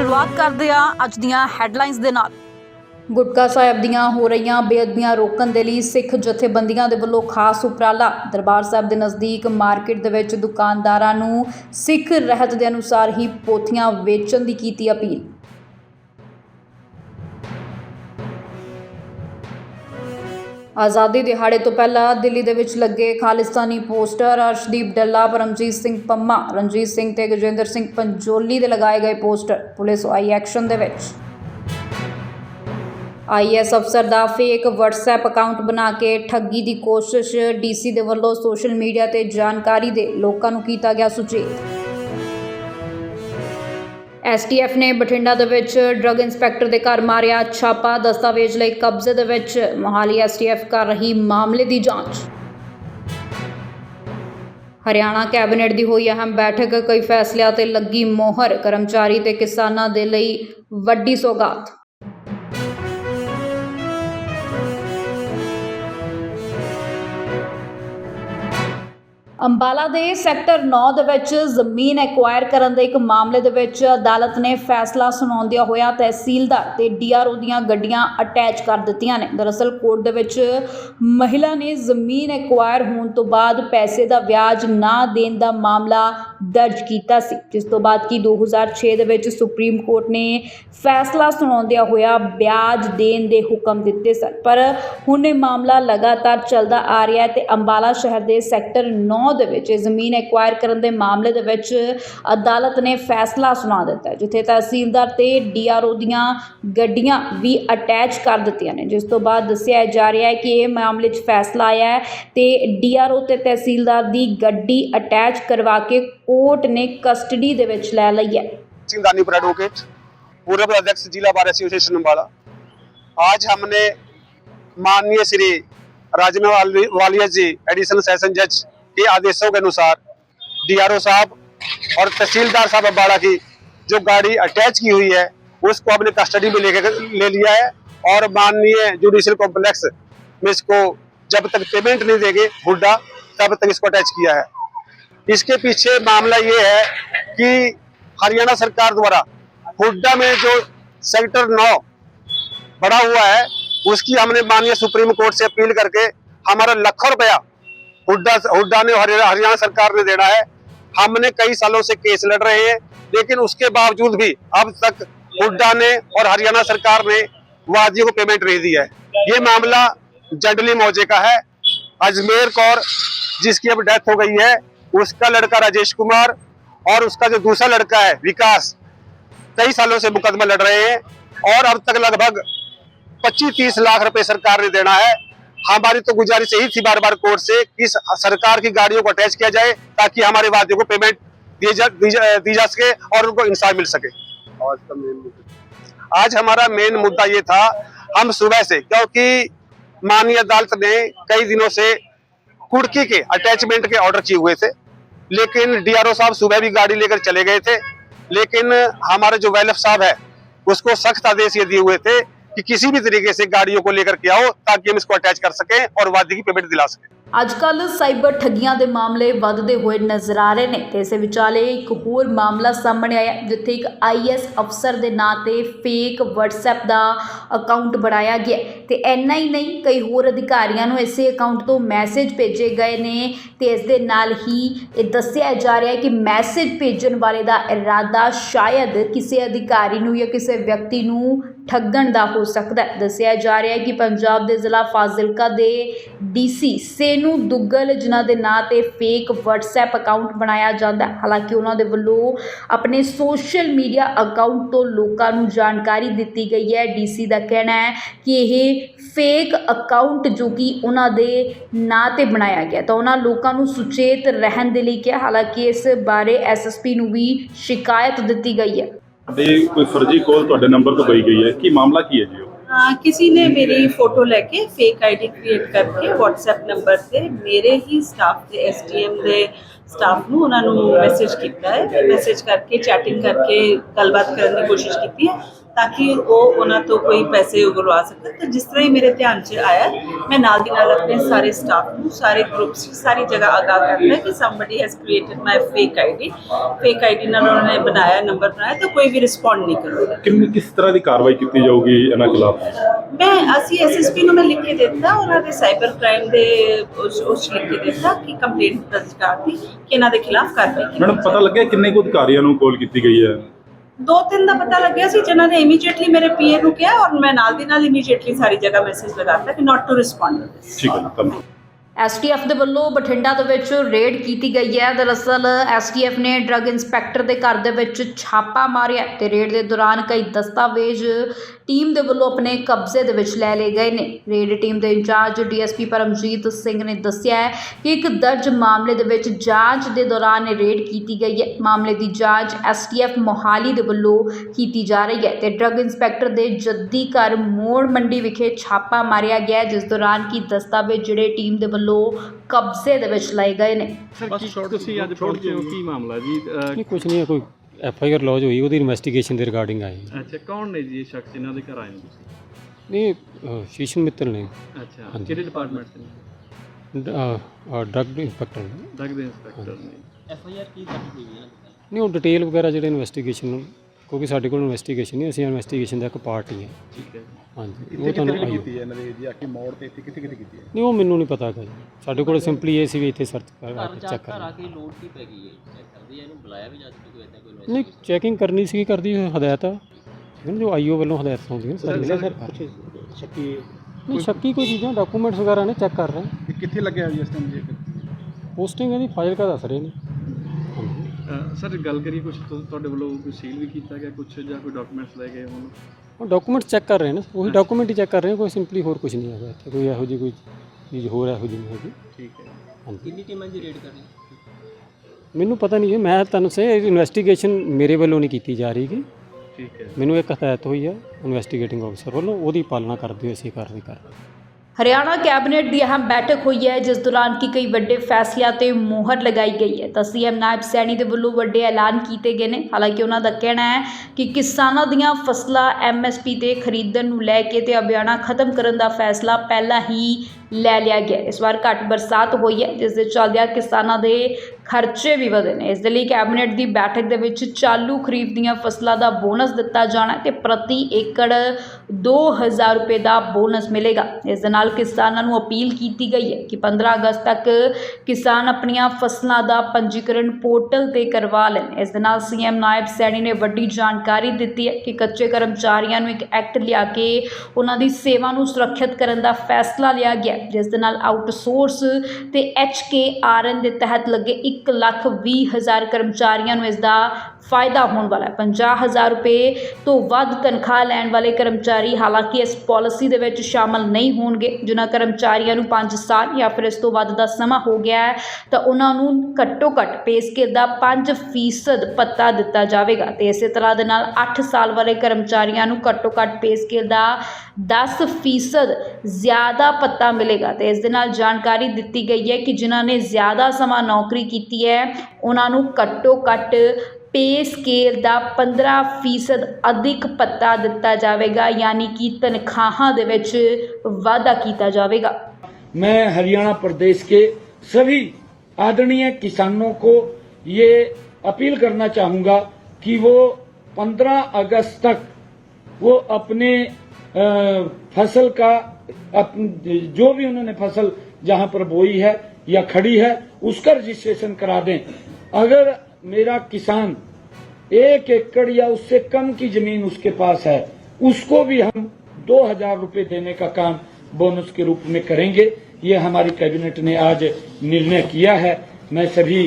ਸ਼ੁਰੂਆਤ ਕਰਦੇ ਹਾਂ ਅੱਜ ਦੀਆਂ ਹੈਡਲਾਈਨਸ ਦੇ ਨਾਲ। ਗੁਟਕਾ ਸਾਹਿਬ ਦੀਆਂ ਹੋ ਰਹੀਆਂ ਬੇਅਦਬੀਆਂ ਰੋਕਣ ਦੇ ਲਈ ਸਿੱਖ ਜਥੇਬੰਦੀਆਂ ਦੇ ਵੱਲੋਂ ਖਾਸ ਉਪਰਾਲਾ। ਦਰਬਾਰ ਸਾਹਿਬ ਦੇ ਨਜ਼ਦੀਕ ਮਾਰਕੀਟ ਦੇ ਵਿੱਚ ਦੁਕਾਨਦਾਰਾਂ ਨੂੰ ਸਿੱਖ ਰਹਿਤ ਦੇ ਅਨੁਸਾਰ ਹੀ ਪੋਥੀਆਂ ਵੇਚਣ ਦੀ ਕੀਤੀ ਅਪੀਲ। ਆਜ਼ਾਦੀ ਦਿਹਾੜੇ ਤੋਂ ਪਹਿਲਾਂ ਦਿੱਲੀ ਦੇ ਵਿੱਚ ਲੱਗੇ ਖਾਲਿਸਤਾਨੀ ਪੋਸਟਰ ਅਰਸ਼ਦੀਪ ਡੱਲਾ, ਪਰਮਜੀਤ ਸਿੰਘ ਪੰਮਾ, ਰਣਜੀਤ ਸਿੰਘ ਤੇ ਗਜੇਂਦਰ ਸਿੰਘ ਪੰਜੋਲੀ ਦੇ ਲਗਾਏ ਗਏ ਪੋਸਟਰ। ਪੁਲਿਸ ਆਈ ਐਕਸ਼ਨ ਦੇ ਵਿੱਚ। ਆਈਐਸ ਅਫਸਰ ਦਾ ਫੇਕ WhatsApp ਅਕਾਊਂਟ ਬਣਾ ਕੇ ਠੱਗੀ ਦੀ ਕੋਸ਼ਿਸ਼ ਡੀਸੀ ਦੇ ਵੱਲੋਂ ਸੋਸ਼ਲ ਮੀਡੀਆ ਤੇ ਜਾਣਕਾਰੀ ਦੇ ਲੋਕਾਂ ਨੂੰ ਕੀਤਾ ਗਿਆ ਸੁਚੇਤ। ਐਸਟੀਐਫ ਨੇ ਬਠਿੰਡਾ ਦੇ ਵਿੱਚ ਡਰੱਗ ਇੰਸਪੈਕਟਰ ਦੇ ਘਰ ਮਾਰਿਆ ਛਾਪਾ। ਦਸਤਾਵੇਜ਼ ਲਈ ਕਬਜ਼ੇ ਦੇ ਵਿੱਚ ਮੋਹਾਲੀ ਐਸਟੀਐਫ ਕਰ ਰਹੀ ਮਾਮਲੇ ਦੀ ਜਾਂਚ। ਹਰਿਆਣਾ ਕੈਬਨਿਟ ਦੀ ਹੋਈ ਅਹਿਮ ਬੈਠਕ, ਕਈ ਫੈਸਲਿਆਂ ਤੇ ਲੱਗੀ ਮੋਹਰ, ਕਰਮਚਾਰੀ ਤੇ ਕਿਸਾਨਾਂ ਦੇ ਲਈ ਵੱਡੀ ਸੌਗਾਤ। ਅੰਬਾਲਾ ਦੇ ਸੈਕਟਰ 9 ਦੇ ਵਿੱਚ ਜ਼ਮੀਨ ਐਕਵਾਇਰ ਕਰਨ ਦੇ ਇੱਕ ਮਾਮਲੇ ਦੇ ਵਿੱਚ ਅਦਾਲਤ ਨੇ ਫੈਸਲਾ ਸੁਣਾਉਂਦਿਆਂ ਹੋਇਆ ਤਹਿਸੀਲਦਾਰ ਤੇ ਡੀਆਰਓ ਦੀਆਂ ਗੱਡੀਆਂ ਅਟੈਚ ਕਰ ਦਿੱਤੀਆਂ ਨੇ। ਦਰਅਸਲ ਕੋਰਟ ਦੇ ਵਿੱਚ ਮਹਿਲਾ ਨੇ ਜ਼ਮੀਨ ਐਕਵਾਇਰ ਹੋਣ ਤੋਂ ਬਾਅਦ ਪੈਸੇ ਦਾ ਵਿਆਜ ਨਾ ਦੇਣ ਦਾ ਮਾਮਲਾ ਦਰਜ ਕੀਤਾ ਸੀ। ਜਿਸ ਤੋਂ ਬਾਅਦ ਕੀ 2006 ਦੇ ਵਿੱਚ ਸੁਪਰੀਮ ਕੋਰਟ ਨੇ ਫੈਸਲਾ ਸੁਣਾਉਂਦਿਆਂ ਹੋਇਆ ਵਿਆਜ ਦੇਣ ਦੇ ਹੁਕਮ ਦਿੱਤੇ ਸਨ। ਪਰ ਹੁਣ ਇਹ ਮਾਮਲਾ ਲਗਾਤਾਰ ਚੱਲਦਾ ਆ ਰਿਹਾ ਹੈ ਤੇ ਅੰਬਾਲਾ ਸ਼ਹਿਰ ਦੇ ਸੈਕਟਰ 9 ਦੇ ਵਿੱਚ ਇਹ ਜ਼ਮੀਨ ਐਕਵਾਇਰ ਕਰਨ ਦੇ ਮਾਮਲੇ ਦੇ ਵਿੱਚ ਅਦਾਲਤ ਨੇ ਫੈਸਲਾ ਸੁਣਾ ਦਿੱਤਾ ਜਿੱਥੇ ਤਹਿਸੀਲਦਾਰ ਤੇ ਡੀਆਰਓ ਦੀਆਂ ਗੱਡੀਆਂ ਵੀ ਅਟੈਚ ਕਰ ਦਿੱਤੀਆਂ ਨੇ। ਜਿਸ ਤੋਂ ਬਾਅਦ ਦੱਸਿਆ ਜਾ ਰਿਹਾ ਹੈ ਕਿ ਇਹ ਮਾਮਲੇ 'ਚ ਫੈਸਲਾ ਆਇਆ ਹੈ ਤੇ ਡੀਆਰਓ ਤੇ ਤਹਿਸੀਲਦਾਰ ਦੀ ਗੱਡੀ ਅਟੈਚ ਕਰਵਾ ਕੇ ਕੋਰਟ ਨੇ ਕਸਟਡੀ ਦੇ ਵਿੱਚ ਲੈ ਲਈ ਹੈ सिंह दानीपुर एडवोकेट पूर्व अध्यक्ष जिला बार एसोसिएशन अम्बाड़ा आज हमने माननीय श्री राजन वाली- वालिया जी एडिशनल सेशन जज के आदेशों के अनुसार डीआरओ साहब और तहसीलदार साहब अम्बाड़ा की जो गाड़ी अटैच की हुई है उसको अपने कस्टडी में लेके ले लिया है और माननीय जुडिशियल कॉम्प्लेक्स में इसको जब तक पेमेंट नहीं देंगे हुड्डा तब तक इसको अटैच किया है इसके पीछे मामला ये है कि हरियाणा सरकार द्वारा हुड्डा में जो सेक्टर नौ बड़ा हुआ है, उसकी हमने माननीय सुप्रीम कोर्ट से अपील करके हमारा लाखों रुपया हुड्डा हुड्डा ने हरियाणा सरकार ने देना है। हमने कई सालों से केस लड़ रहे हैं, लेकिन उसके बावजूद भी अब तक हुड्डा ने और हरियाणा सरकार ने वादियों को पेमेंट नहीं दी है। ये मामला जंडली मौजे का है। अजमेर कौर, जिसकी अब डेथ हो गई है उसका लड़का राजेश कुमार और उसका जो दूसरा लड़का है विकास कई सालों से मुकदमा लड़ रहे हैं और अब तक लगभग 25-30 लाख रुपए सरकार ने देना है। हमारी तो गुजारिश यही थी बार बार कोर्ट से कि सरकार की गाड़ियों को अटैच किया जाए ताकि हमारे वादियों को पेमेंट दी जा, दी, जा, दी जा सके और उनको इंसाफ मिल सके। आज का मेन आज हमारा मेन मुद्दा ये था हम सुबह से क्योंकि माननीय अदालत ने कई दिनों से कुर्की के अटैचमेंट के ऑर्डर किए हुए थे लेकिन डीआरओ साहब सुबह भी गाड़ी लेकर चले गए थे लेकिन हमारे जो वेलफ साहब है उसको सख्त आदेश ये दिए हुए थे कि किसी भी तरीके से गाड़ियों को लेकर के आओ ताकि हम इसको अटैच कर सकें और वादी की पेमेंट दिला सकें ਅੱਜ ਕੱਲ ਸਾਈਬਰ ਠੱਗੀਆਂ ਦੇ ਮਾਮਲੇ ਵੱਧਦੇ ਹੋਏ ਨਜ਼ਰ ਆ ਰਹੇ ਨੇ ਤੇ ਇਸੇ ਵਿਚਾਲੇ ਇੱਕ ਹੋਰ ਮਾਮਲਾ ਸਾਹਮਣੇ ਆਇਆ ਜਿੱਥੇ ਇੱਕ ਆਈਐਸ ਅਫਸਰ ਦੇ ਨਾਂ ਤੇ ਫੇਕ WhatsApp ਦਾ ਅਕਾਊਂਟ ਬਣਾਇਆ ਗਿਆ ਤੇ ਐਨਾ ਹੀ ਨਹੀਂ ਕਈ ਹੋਰ ਅਧਿਕਾਰੀਆਂ ਨੂੰ ਇਸੇ ਅਕਾਊਂਟ ਤੋਂ ਮੈਸੇਜ ਭੇਜੇ ਗਏ ਨੇ ਤੇ ਇਸ ਦੇ ਨਾਲ ਹੀ ਇਹ ਦੱਸਿਆ ਜਾ ਰਿਹਾ ਹੈ ਕਿ ਮੈਸੇਜ ਭੇਜਣ ਵਾਲੇ ਦਾ ਇਰਾਦਾ ਸ਼ਾਇਦ ਕਿਸੇ ਅਧਿਕਾਰੀ ਨੂੰ ਜਾਂ ਕਿਸੇ ਵਿਅਕਤੀ ਨੂੰ ਠੱਗਣ ਦਾ ਹੋ ਸਕਦਾ ਹੈ। ਦੱਸਿਆ ਜਾ ਰਿਹਾ ਹੈ ਕਿ ਪੰਜਾਬ ਦੇ ਜ਼ਿਲ੍ਹਾ ਫਾਜ਼ਿਲਕਾ ਦੇ ਡੀਸੀ ਸੇਨੂ ਦੁੱਗਲ, ਜਿਨ੍ਹਾਂ ਦੇ ਨਾਂ ਤੇ ਫੇਕ WhatsApp ਅਕਾਊਂਟ ਬਣਾਇਆ ਜਾਂਦਾ ਹੈ। ਹਾਲਾਂਕਿ ਉਹਨਾਂ ਦੇ ਵੱਲੋਂ ਆਪਣੇ ਸੋਸ਼ਲ ਮੀਡੀਆ ਅਕਾਊਂਟ ਤੋਂ ਲੋਕਾਂ ਨੂੰ ਜਾਣਕਾਰੀ ਦਿੱਤੀ ਗਈ ਹੈ। ਡੀਸੀ ਦਾ ਕਹਿਣਾ ਹੈ ਕਿ ਇਹ ਫੇਕ ਅਕਾਊਂਟ ਜੋ ਕਿ ਉਹਨਾਂ ਦੇ ਨਾਂ ਤੇ ਬਣਾਇਆ ਗਿਆ ਤਾਂ ਉਹਨਾਂ ਲੋਕਾਂ ਨੂੰ ਸੁਚੇਤ ਰਹਿਣ ਦੇ ਲਈ ਕਿਹਾ। ਹਾਲਾਂਕਿ ਇਸ ਬਾਰੇ ਐਸਐਸਪੀ ਨੂੰ ਵੀ ਸ਼ਿਕਾਇਤ ਦਿੱਤੀ ਗਈ ਹੈ। ਤੁਹਾਡੇ ਕੋਈ ਫਰਜ਼ੀ ਕੋਲ ਤੁਹਾਡੇ ਨੰਬਰ ਤੋਂ ਪਈ ਗਈ ਹੈ। ਕੀ ਮਾਮਲਾ ਕੀ ਹੈ ਜੀ ਉਹ? ਕਿਸੇ ਨੇ ਮੇਰੀ ਫੋਟੋ ਲੈ ਕੇ ਫੇਕ ਆਈਡੀ ਕ੍ਰੀਏਟ ਕਰਕੇ WhatsApp ਨੰਬਰ ਤੇ ਮੇਰੇ ਹੀ ਸਟਾਫ ਦੇ ਐਸਟੀਐਮ ਦੇ ਸਟਾਫ ਨੂੰ ਉਹਨਾਂ ਨੂੰ ਮੈਸੇਜ ਕੀਤਾ ਹੈ। ਮੈਸੇਜ ਕਰਕੇ ਚੈਟਿੰਗ ਕਰਕੇ ਗੱਲਬਾਤ ਕਰਨ ਦੀ ਕੋਸ਼ਿਸ਼ ਕੀਤੀ ਹੈ। ਤਾਂ ਕਿ ਉਹ ਉਹਨਾਂ ਤੋਂ ਕੋਈ ਪੈਸੇ ਉਗਲਵਾ ਸਕਣ। ਤੇ ਜਿਸ ਤਰ੍ਹਾਂ ਹੀ ਮੇਰੇ ਧਿਆਨ 'ਚ ਆਇਆ ਮੈਂ ਨਾਲ ਦੀ ਨਾਲ ਆਪਣੇ ਸਾਰੇ ਸਟਾਫ ਨੂੰ ਸਾਰੇ ਗਰੁੱਪਸ ਸਾਰੀ ਜਗ੍ਹਾ ਆਗਾਹ ਕਰਤਾ ਕਿ somebody has created my fake ID fake ID ਨਾਲ ਉਹਨਾਂ ਨੇ ਬਣਾਇਆ ਨੰਬਰ ਬਣਾਇਆ ਤਾਂ ਕੋਈ ਵੀ ਰਿਸਪੌਂਡ ਨਹੀਂ ਕਰੂਗਾ ਕਿੰਨੀ ਕਿਸ ਤਰ੍ਹਾਂ ਦੀ ਕਾਰਵਾਈ ਕੀਤੀ ਜਾਊਗੀ ਇਹਨਾਂ ਖਿਲਾਫ? ਮੈਂ ਅਸੀਂ ਐਸਐਸਪੀ ਨੂੰ ਮੈਂ ਲਿਖ ਕੇ ਦਿੱਤਾ ਉਹਨਾਂ ਦੇ ਸਾਈਬਰ ਕ੍ਰਾਈਮ ਦੇ ਉਸ ਉਸ ਲਿਖ ਕੇ ਦਿੱਤਾ ਕਿ ਕੰਪਲੇਂਟ ਦਰਜ ਕਰਤੀ ਕਿ ਇਹਨਾਂ ਦੇ ਖਿਲਾਫ ਕਾਰਵਾਈ ਕੀਤੀ ਮੈਡਮ ਪਤਾ ਲੱਗਿਆ ਕਿੰਨੇ ਕੁ ਅਧਿਕਾਰੀਆਂ ਨੂੰ ਕਾਲ ਕੀਤੀ ਗਈ ਹੈ? ਦੋ ਤਿੰਨ ਦਾ ਪਤਾ ਲੱਗਿਆ ਸੀ ਜਿਨ੍ਹਾਂ ਨੇ ਇਮੀਡੀਏਟਲੀ ਮੇਰੇ ਪੀਏ ਨੂੰ ਕਿਹਾ ਔਰ ਮੈਂ ਨਾਲ ਦੀ ਨਾਲ ਇਮੀਡੀਏਟਲੀ ਸਾਰੀ ਜਗ੍ਹਾ ਮੈਸੇਜ ਲਗਾਤਾ ਕਿ ਨਾਟ ਟੂ ਰਿਸਪੌਂਡ ਠੀਕ ਹੈ ਧੰਨਵਾਦ। ਐਸਟੀਐਫ ਦੇ ਵੱਲੋਂ ਬਠਿੰਡਾ ਦੇ ਵਿੱਚ ਰੇਡ ਕੀਤੀ ਗਈ ਹੈ। ਦਰਅਸਲ ਐਸਟੀਐਫ ਨੇ ਡਰੱਗ ਇੰਸਪੈਕਟਰ ਦੇ ਘਰ ਦੇ ਵਿੱਚ ਛਾਪਾ ਮਾਰਿਆ ਤੇ ਰੇਡ ਦੇ ਦੌਰਾਨ ਕਈ ਦਸਤਾਵੇਜ਼ ਟੀਮ ਦੇ ਵੱਲੋਂ ਆਪਣੇ ਕਬਜ਼ੇ ਦੇ ਵਿੱਚ ਲੈ ਲਏ ਗਏ ਨੇ। ਰੇਡ ਟੀਮ ਦੇ ਇੰਚਾਰਜ ਡੀਐਸਪੀ ਪਰਮਜੀਤ ਸਿੰਘ ਨੇ ਦੱਸਿਆ ਹੈ ਕਿ ਇੱਕ ਦਰਜ ਮਾਮਲੇ ਦੇ ਵਿੱਚ ਜਾਂਚ ਦੇ ਦੌਰਾਨ ਰੇਡ ਕੀਤੀ ਗਈ ਹੈ। ਮਾਮਲੇ ਦੀ ਜਾਂਚ ਐਸਟੀਐਫ ਮੋਹਾਲੀ ਦੇ ਵੱਲੋਂ ਕੀਤੀ ਜਾ ਰਹੀ ਹੈ ਤੇ ਡਰੱਗ ਇੰਸਪੈਕਟਰ ਦੇ ਜੱਦੀ ਘਰ ਮੋੜ ਮੰਡੀ ਵਿਖੇ ਛਾਪਾ ਮਾਰਿਆ ਗਿਆ ਜਿਸ ਦੌਰਾਨ ਕੀ ਦਸਤਾਵੇਜ਼ ਜਿਹੜੇ ਟੀਮ ਦੇ ਵੱਲੋਂ ਕਬਜ਼ੇ ਦੇ ਵਿੱਚ ਲਏ ਗਏ ਨੇ। ਬਸ ਤੁਸੀਂ ਅੱਜ ਪਹੁੰਚੇ ਹੋ? ਕੀ ਮਾਮਲਾ ਜੀ? ਅਹ, ਨਹੀਂ ਕੁਝ ਨਹੀਂ ਹੈ, ਕੋਈ ਐਫ ਆਈ ਆਰ ਲੌਜ ਹੋਈ ਉਹਦੀ ਇਨਵੈਸਟੀਗੇਸ਼ਨ ਦੇ ਰਿਗਾਰਡਿੰਗ ਆਈ ਅੱਛਾ ਕੌਣ ਨੇ ਜੀ ਇਹ ਸ਼ਖਸ? ਇਹਨਾਂ ਦੇ ਘਰ ਆਏ ਨੇ ਤੁਸੀਂ? ਨਹੀਂ ਅਹ, ਸ਼ੀਸ਼ਮ ਮਿੱਤਲ ਨੇ। ਅੱਛਾ ਹਾਂਜੀ। ਕਿਹੜੇ ਡਿਪਾਰਟਮੈਂਟ ਦੇ ਨੇ? ਡਰੱਗ ਇੰਸਪੈਕਟਰ ਨੇ। ਡਰਗ ਦੇ ਇੰਸਪੈਕਟਰ ਨੇ। ਨਹੀਂ ਉਹ ਡਿਟੇਲ ਵਗੈਰਾ ਜਿਹੜੇ ਇਨਵੈਸਟੀਗੇਸ਼ਨ ਕਿਉਂਕਿ ਸਾਡੇ ਕੋਲ ਇਨਵੈਸਟੀਗੇਸ਼ਨ ਨਹੀਂ ਅਸੀਂ ਇਨਵੈਸਟੀਗੇਸ਼ਨ ਦਾ ਇੱਕ ਪਾਰਟ ਹੀ ਹੈ। ਠੀਕ ਹੈ। ਹਾਂਜੀ ਉਹ ਤੁਹਾਨੂੰ ਆਈ ਕੀਤੀ ਹੈ ਇਹਨਾਂ ਦੇ ਜੀ ਆਖੀ ਮੋੜ ਤੇ ਇੱਥੇ ਕਿੱਥੇ ਕਿੱਥੇ ਕੀਤੀ ਹੈ? ਨਹੀਂ ਉਹ ਮੈਨੂੰ ਨਹੀਂ ਪਤਾ ਹੈਗਾ ਜੀ। ਸਾਡੇ ਕੋਲ ਸਿੰਪਲੀ ਇਹ ਸੀ ਵੀ ਇੱਥੇ ਸਰਚ ਕਰ ਚੈੱਕ ਕਰ ਕੇ ਲੋਡ ਕੀ ਪੈ ਗਈ ਹੈ? ਚੈੱਕ ਕਰਦੀ ਹੈ ਇਹਨੂੰ ਬੁਲਾਇਆ ਵੀ ਜਾ ਚੁੱਕਾ ਕੋਈ ਕੋਈ ਨਹੀਂ ਚੈਕਿੰਗ ਕਰਨੀ ਸੀ ਕਰਦੀ ਹਦਾਇਤ। ਆ ਠੀਕ ਹੈ ਨਾ, ਜੋ ਆਈਓ ਵੱਲੋਂ ਹਦਾਇਤ ਹੁੰਦੀਆਂ ਸਾਰੀਆਂ ਸਰ ਸ਼ੱਕੀ ਨਹੀਂ ਸ਼ੱਕੀ ਕੋਈ ਚੀਜ਼ਾਂ ਡਾਕੂਮੈਂਟਸ ਵਗੈਰਾ ਨੇ ਚੈੱਕ ਕਰ ਰਹੇ। ਕਿੱਥੇ ਲੱਗਿਆ ਹੋਇਆ ਜੀ ਇਸ ਟਾਈਮ ਜੀ? ਪੋਸਟਿੰਗ ਇਹਦੀ ਫਾਈਲ ਕਾ ਦੱਸ ਰਹੇ ਨੇ। ਸਰ ਗੱਲ ਕਰੀਏ ਕੁਝ ਤੁਹਾਡੇ ਵੱਲੋਂ ਕੋਈ ਸੀਲ ਵੀ ਕੀਤਾ ਗਿਆ ਕੁਝ ਜਾਂ ਕੋਈ ਡਾਕੂਮੈਂਟਸ ਲੈ ਗਏ ਹੋਣ? ਉਹ ਡਾਕੂਮੈਂਟ ਚੈੱਕ ਕਰ ਰਹੇ ਨੇ ਉਹੀ ਡਾਕੂਮੈਂਟ ਹੀ ਚੈੱਕ ਕਰ ਰਹੇ ਨੇ ਕੋਈ ਸਿੰਪਲੀ ਹੋਰ ਕੁਝ ਨਹੀਂ ਹੈਗਾ ਇੱਥੇ ਕੋਈ ਇਹੋ ਜਿਹੀ ਕੋਈ ਚੀਜ਼ ਹੋਰ ਇਹੋ ਜਿਹੀ ਨਹੀਂ ਹੈਗੀ। ਠੀਕ ਹੈ। ਹਾਂਜੀ। ਕਿੰਨੀ ਟੀਮਾਂ ਦੀ ਰੇਡ ਕਰਨੀ? ਮੈਨੂੰ ਪਤਾ ਨਹੀਂ ਹੈ ਮੈਂ ਤੁਹਾਨੂੰ ਸੇ ਇਨਵੈਸਟੀਗੇਸ਼ਨ ਮੇਰੇ ਵੱਲੋਂ ਨਹੀਂ ਕੀਤੀ ਜਾ ਰਹੀ ਗੀ। ਠੀਕ ਹੈ। ਮੈਨੂੰ ਇੱਕ ਹਦਾਇਤ ਹੋਈ ਹੈ ਇਨਵੈਸਟੀਗੇਟਿੰਗ ਅਫਸਰ ਵੱਲੋਂ ਉਹਦੀ ਪਾਲਣਾ ਕਰਦੇ ਹੋਏ ਅਸੀਂ ਕਾਰਵਾਈ ਕਰ ਰਹੇ ਹਾਂ। ਹਰਿਆਣਾ ਕੈਬਨਿਟ ਦੀ ਅਹਿਮ ਬੈਠਕ ਹੋਈ ਹੈ, ਜਿਸ ਦੌਰਾਨ ਕੀ ਕਈ ਵੱਡੇ ਫੈਸਲਿਆਂ ਤੇ ਮੋਹਰ ਲਗਾਈ ਗਈ ਹੈ। ਤਾਂ ਸੀਐਮ ਨਾਇਬ ਸੈਣੀ ਦੇ ਵੱਲੋਂ ਵੱਡੇ ਐਲਾਨ ਕੀਤੇ ਗਏ ਨੇ। ਹਾਲਾਂਕਿ ਉਹਨਾਂ ਦਾ ਕਹਿਣਾ ਹੈ ਕਿ ਕਿਸਾਨਾਂ ਦੀਆਂ ਫਸਲਾਂ ਐਮਐਸਪੀ ਤੇ ਖਰੀਦਣ ਨੂੰ ਲੈ ਕੇ ਤੇ ਅਭਿਆਣਾ ਖਤਮ ਕਰਨ ਦਾ ਫੈਸਲਾ ਪਹਿਲਾਂ ਹੀ ਲੈ ਲਿਆ ਗਿਆ। ਇਸ ਵਾਰ ਘੱਟ ਬਰਸਾਤ ਹੋਈ ਹੈ, ਜਿਸ ਦੇ ਚੱਲਦਿਆਂ ਕਿਸਾਨਾਂ ਦੇ ਖਰਚੇ ਵੀ ਵਧੇ ਨੇ। ਇਸ ਦੇ ਲਈ ਕੈਬਨਿਟ ਦੀ ਬੈਠਕ ਦੇ ਵਿੱਚ ਚਾਲੂ ਖਰੀਫ ਦੀਆਂ ਫਸਲਾਂ ਦਾ ਬੋਨਸ ਦਿੱਤਾ ਜਾਣਾ ਹੈ ਤੇ ਪ੍ਰਤੀ ਏਕੜ 2000 ਰੁਪਏ ਦਾ ਬੋਨਸ ਮਿਲੇਗਾ। ਇਸ ਦੇ ਨਾਲ ਕਿਸਾਨਾਂ ਨੂੰ ਅਪੀਲ ਕੀਤੀ ਗਈ ਹੈ ਕਿ 15 ਅਗਸਤ ਤੱਕ ਕਿਸਾਨ ਆਪਣੀਆਂ ਫਸਲਾਂ ਦਾ ਪੰਜੀਕਰਨ ਪੋਰਟਲ ਤੇ ਕਰਵਾ ਲੈਣ। ਇਸ ਦੇ ਨਾਲ ਸੀਐਮ ਨਾਇਬ ਸੈਣੀ ਨੇ ਵੱਡੀ ਜਾਣਕਾਰੀ ਦਿੱਤੀ ਹੈ ਕਿ ਕੱਚੇ ਕਰਮਚਾਰੀਆਂ ਨੂੰ ਇੱਕ ਐਕਟ ਲਿਆ ਕੇ ਉਹਨਾਂ ਦੀ ਸੇਵਾ ਨੂੰ ਸੁਰੱਖਿਅਤ ਕਰਨ ਦਾ ਫੈਸਲਾ ਲਿਆ ਗਿਆ ਜਿਸ ਦੇ ਨਾਲ ਆਊਟਸੋਰਸ ਤੇ ਐਚ ਕੇ ਆਰ ਐਨ ਦੇ ਤਹਿਤ ਲੱਗੇ 1 ਲੱਖ 20 ਹਜ਼ਾਰ ਕਰਮਚਾਰੀਆਂ ਨੂੰ ਇਸ ਦਾ ਫਾਇਦਾ ਹੋਣ ਵਾਲਾ ਹੈ। 50000 ਰੁਪਏ ਤੋਂ ਵੱਧ ਤਨਖਾਹ ਲੈਣ ਵਾਲੇ ਕਰਮਚਾਰੀ ਹਾਲਾਂਕਿ ਇਸ ਪਾਲਿਸੀ ਦੇ ਵਿੱਚ ਸ਼ਾਮਲ ਨਹੀਂ ਹੋਣਗੇ। ਜਿਨ੍ਹਾਂ ਕਰਮਚਾਰੀਆਂ ਨੂੰ 5 ਸਾਲ ਜਾਂ ਫਿਰ ਇਸ ਤੋਂ ਵੱਧ ਦਾ ਸਮਾਂ ਹੋ ਗਿਆ ਹੈ, ਤਾਂ ਉਹਨਾਂ ਨੂੰ ਘੱਟੋ ਘੱਟ ਪੇ ਸਕੇਲ ਦਾ 5% ਪੱਤਾ ਦਿੱਤਾ ਜਾਵੇਗਾ। ਤੇ ਇਸੇ ਤਰ੍ਹਾਂ ਦੇ ਨਾਲ 8 ਸਾਲ ਵਾਲੇ ਕਰਮਚਾਰੀਆਂ ਨੂੰ ਘੱਟੋ ਘੱਟ ਪੇ ਸਕੇਲ ਦਾ 10% ਜ਼ਿਆਦਾ ਪੱਤਾ ਮਿਲੇਗਾ। ਤੇ ਇਸ ਦੇ ਨਾਲ ਜਾਣਕਾਰੀ ਦਿੱਤੀ ਗਈ ਹੈ ਕਿ ਜਿਨ੍ਹਾਂ ਨੇ ਜ਼ਿਆਦਾ ਸਮਾਂ ਨੌਕਰੀ ਕੀਤੀ ਹੈ, ਉਹਨਾਂ ਨੂੰ ਘੱਟੋ ਘੱਟ ਪੇ ਸਕੇਲ ਦਾ 15% ਅਧਿਕ ਭੱਤਾ ਦਿੱਤਾ ਜਾਵੇਗਾ ਯਾਨੀ ਕਿ ਤਨਖਾਹਾਂ ਦੇ ਵਿੱਚ ਵਾਧਾ ਕੀਤਾ ਜਾਵੇਗਾ मैं हरियाणा प्रदेश के सभी आदरणीय किसानों को ये अपील करना चाहूंगा कि वो 15 अगस्त तक वो अपने अ, फसल का अप, जो भी उन्होंने फसल जहां पर बोई है या खड़ी है उसका रजिस्ट्रेशन करा दें अगर मेरा किसान, एक एकड़ या उससे कम की ज़मीन उसके पास है, उसको भी हम दो हज़ार रुपये देने का काम बोनस के रूप में करेंगे। ये हमारी कैबिनेट ने आज निर्णय किया है। मैं सभी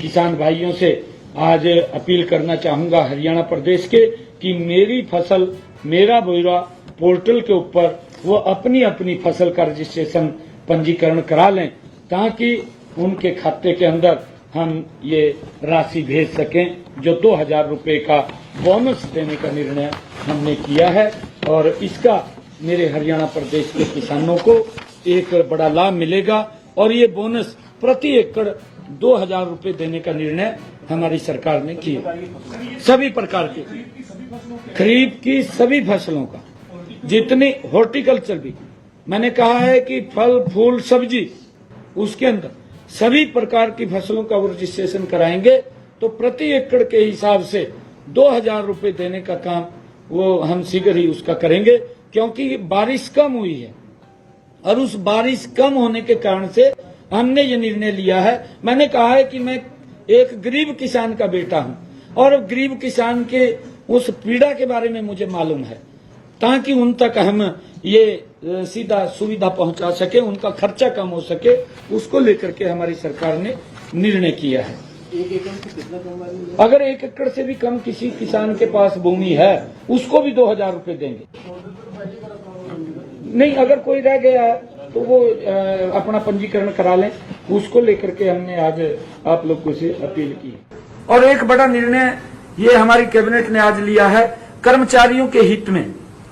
किसान भाइयों से आज अपील करना चाहूँगा हरियाणा प्रदेश के कि मेरी फ़सल, मेरा बोरा पोर्टल के ऊपर वो अपनी अपनी फ़सल का रजिस्ट्रेशन पंजीकरण करा लें, ताकि उनके खाते के अंदर हम ये राशि भेज सकें जो दो हज़ार रुपये का बोनस देने का निर्णय हमने किया है। और इसका मेरे हरियाणा प्रदेश के किसानों को एक बड़ा लाभ मिलेगा। और ये बोनस प्रति एकड़ दो हज़ार रुपये देने का निर्णय हमारी सरकार ने किया। सभी प्रकार के खरीफ की सभी फ़सलों का, जितनी हॉर्टिकल्चर भी, मैंने कहा है कि फल, फूल, सब्ज़ी, उसके अंदर सभी प्रकार की फ़सलों का रजिस्ट्रेशन कराएँगे तो प्रति एकड़ के हिसाब से दो हज़ार रुपये देने का काम वो हम शीघ्र ही उसका करेंगे, क्योंकि बारिश कम हुई है। और उस बारिश कम होने के कारण से हमने ये निर्णय लिया है। मैंने कहा है कि मैं एक गरीब किसान का बेटा हूँ, और गरीब किसान के उस पीड़ा के बारे में मुझे मालूम है। ताकि उन तक हम ये सीधा सुविधा पहुँचा सके उनका खर्चा कम हो सके उसको लेकर के हमारी सरकार ने निर्णय किया है। अगर एक एकड़ से भी कम किसी किसान के पास भूमि है उसको भी दो हज़ार रुपये देंगे। नहीं अगर कोई रह गया है तो वो अपना पंजीकरण करा लें उसको लेकर के हमने आज आप लोगों से अपील की। और एक बड़ा निर्णय ये हमारी कैबिनेट ने आज लिया है कर्मचारियों के हित में।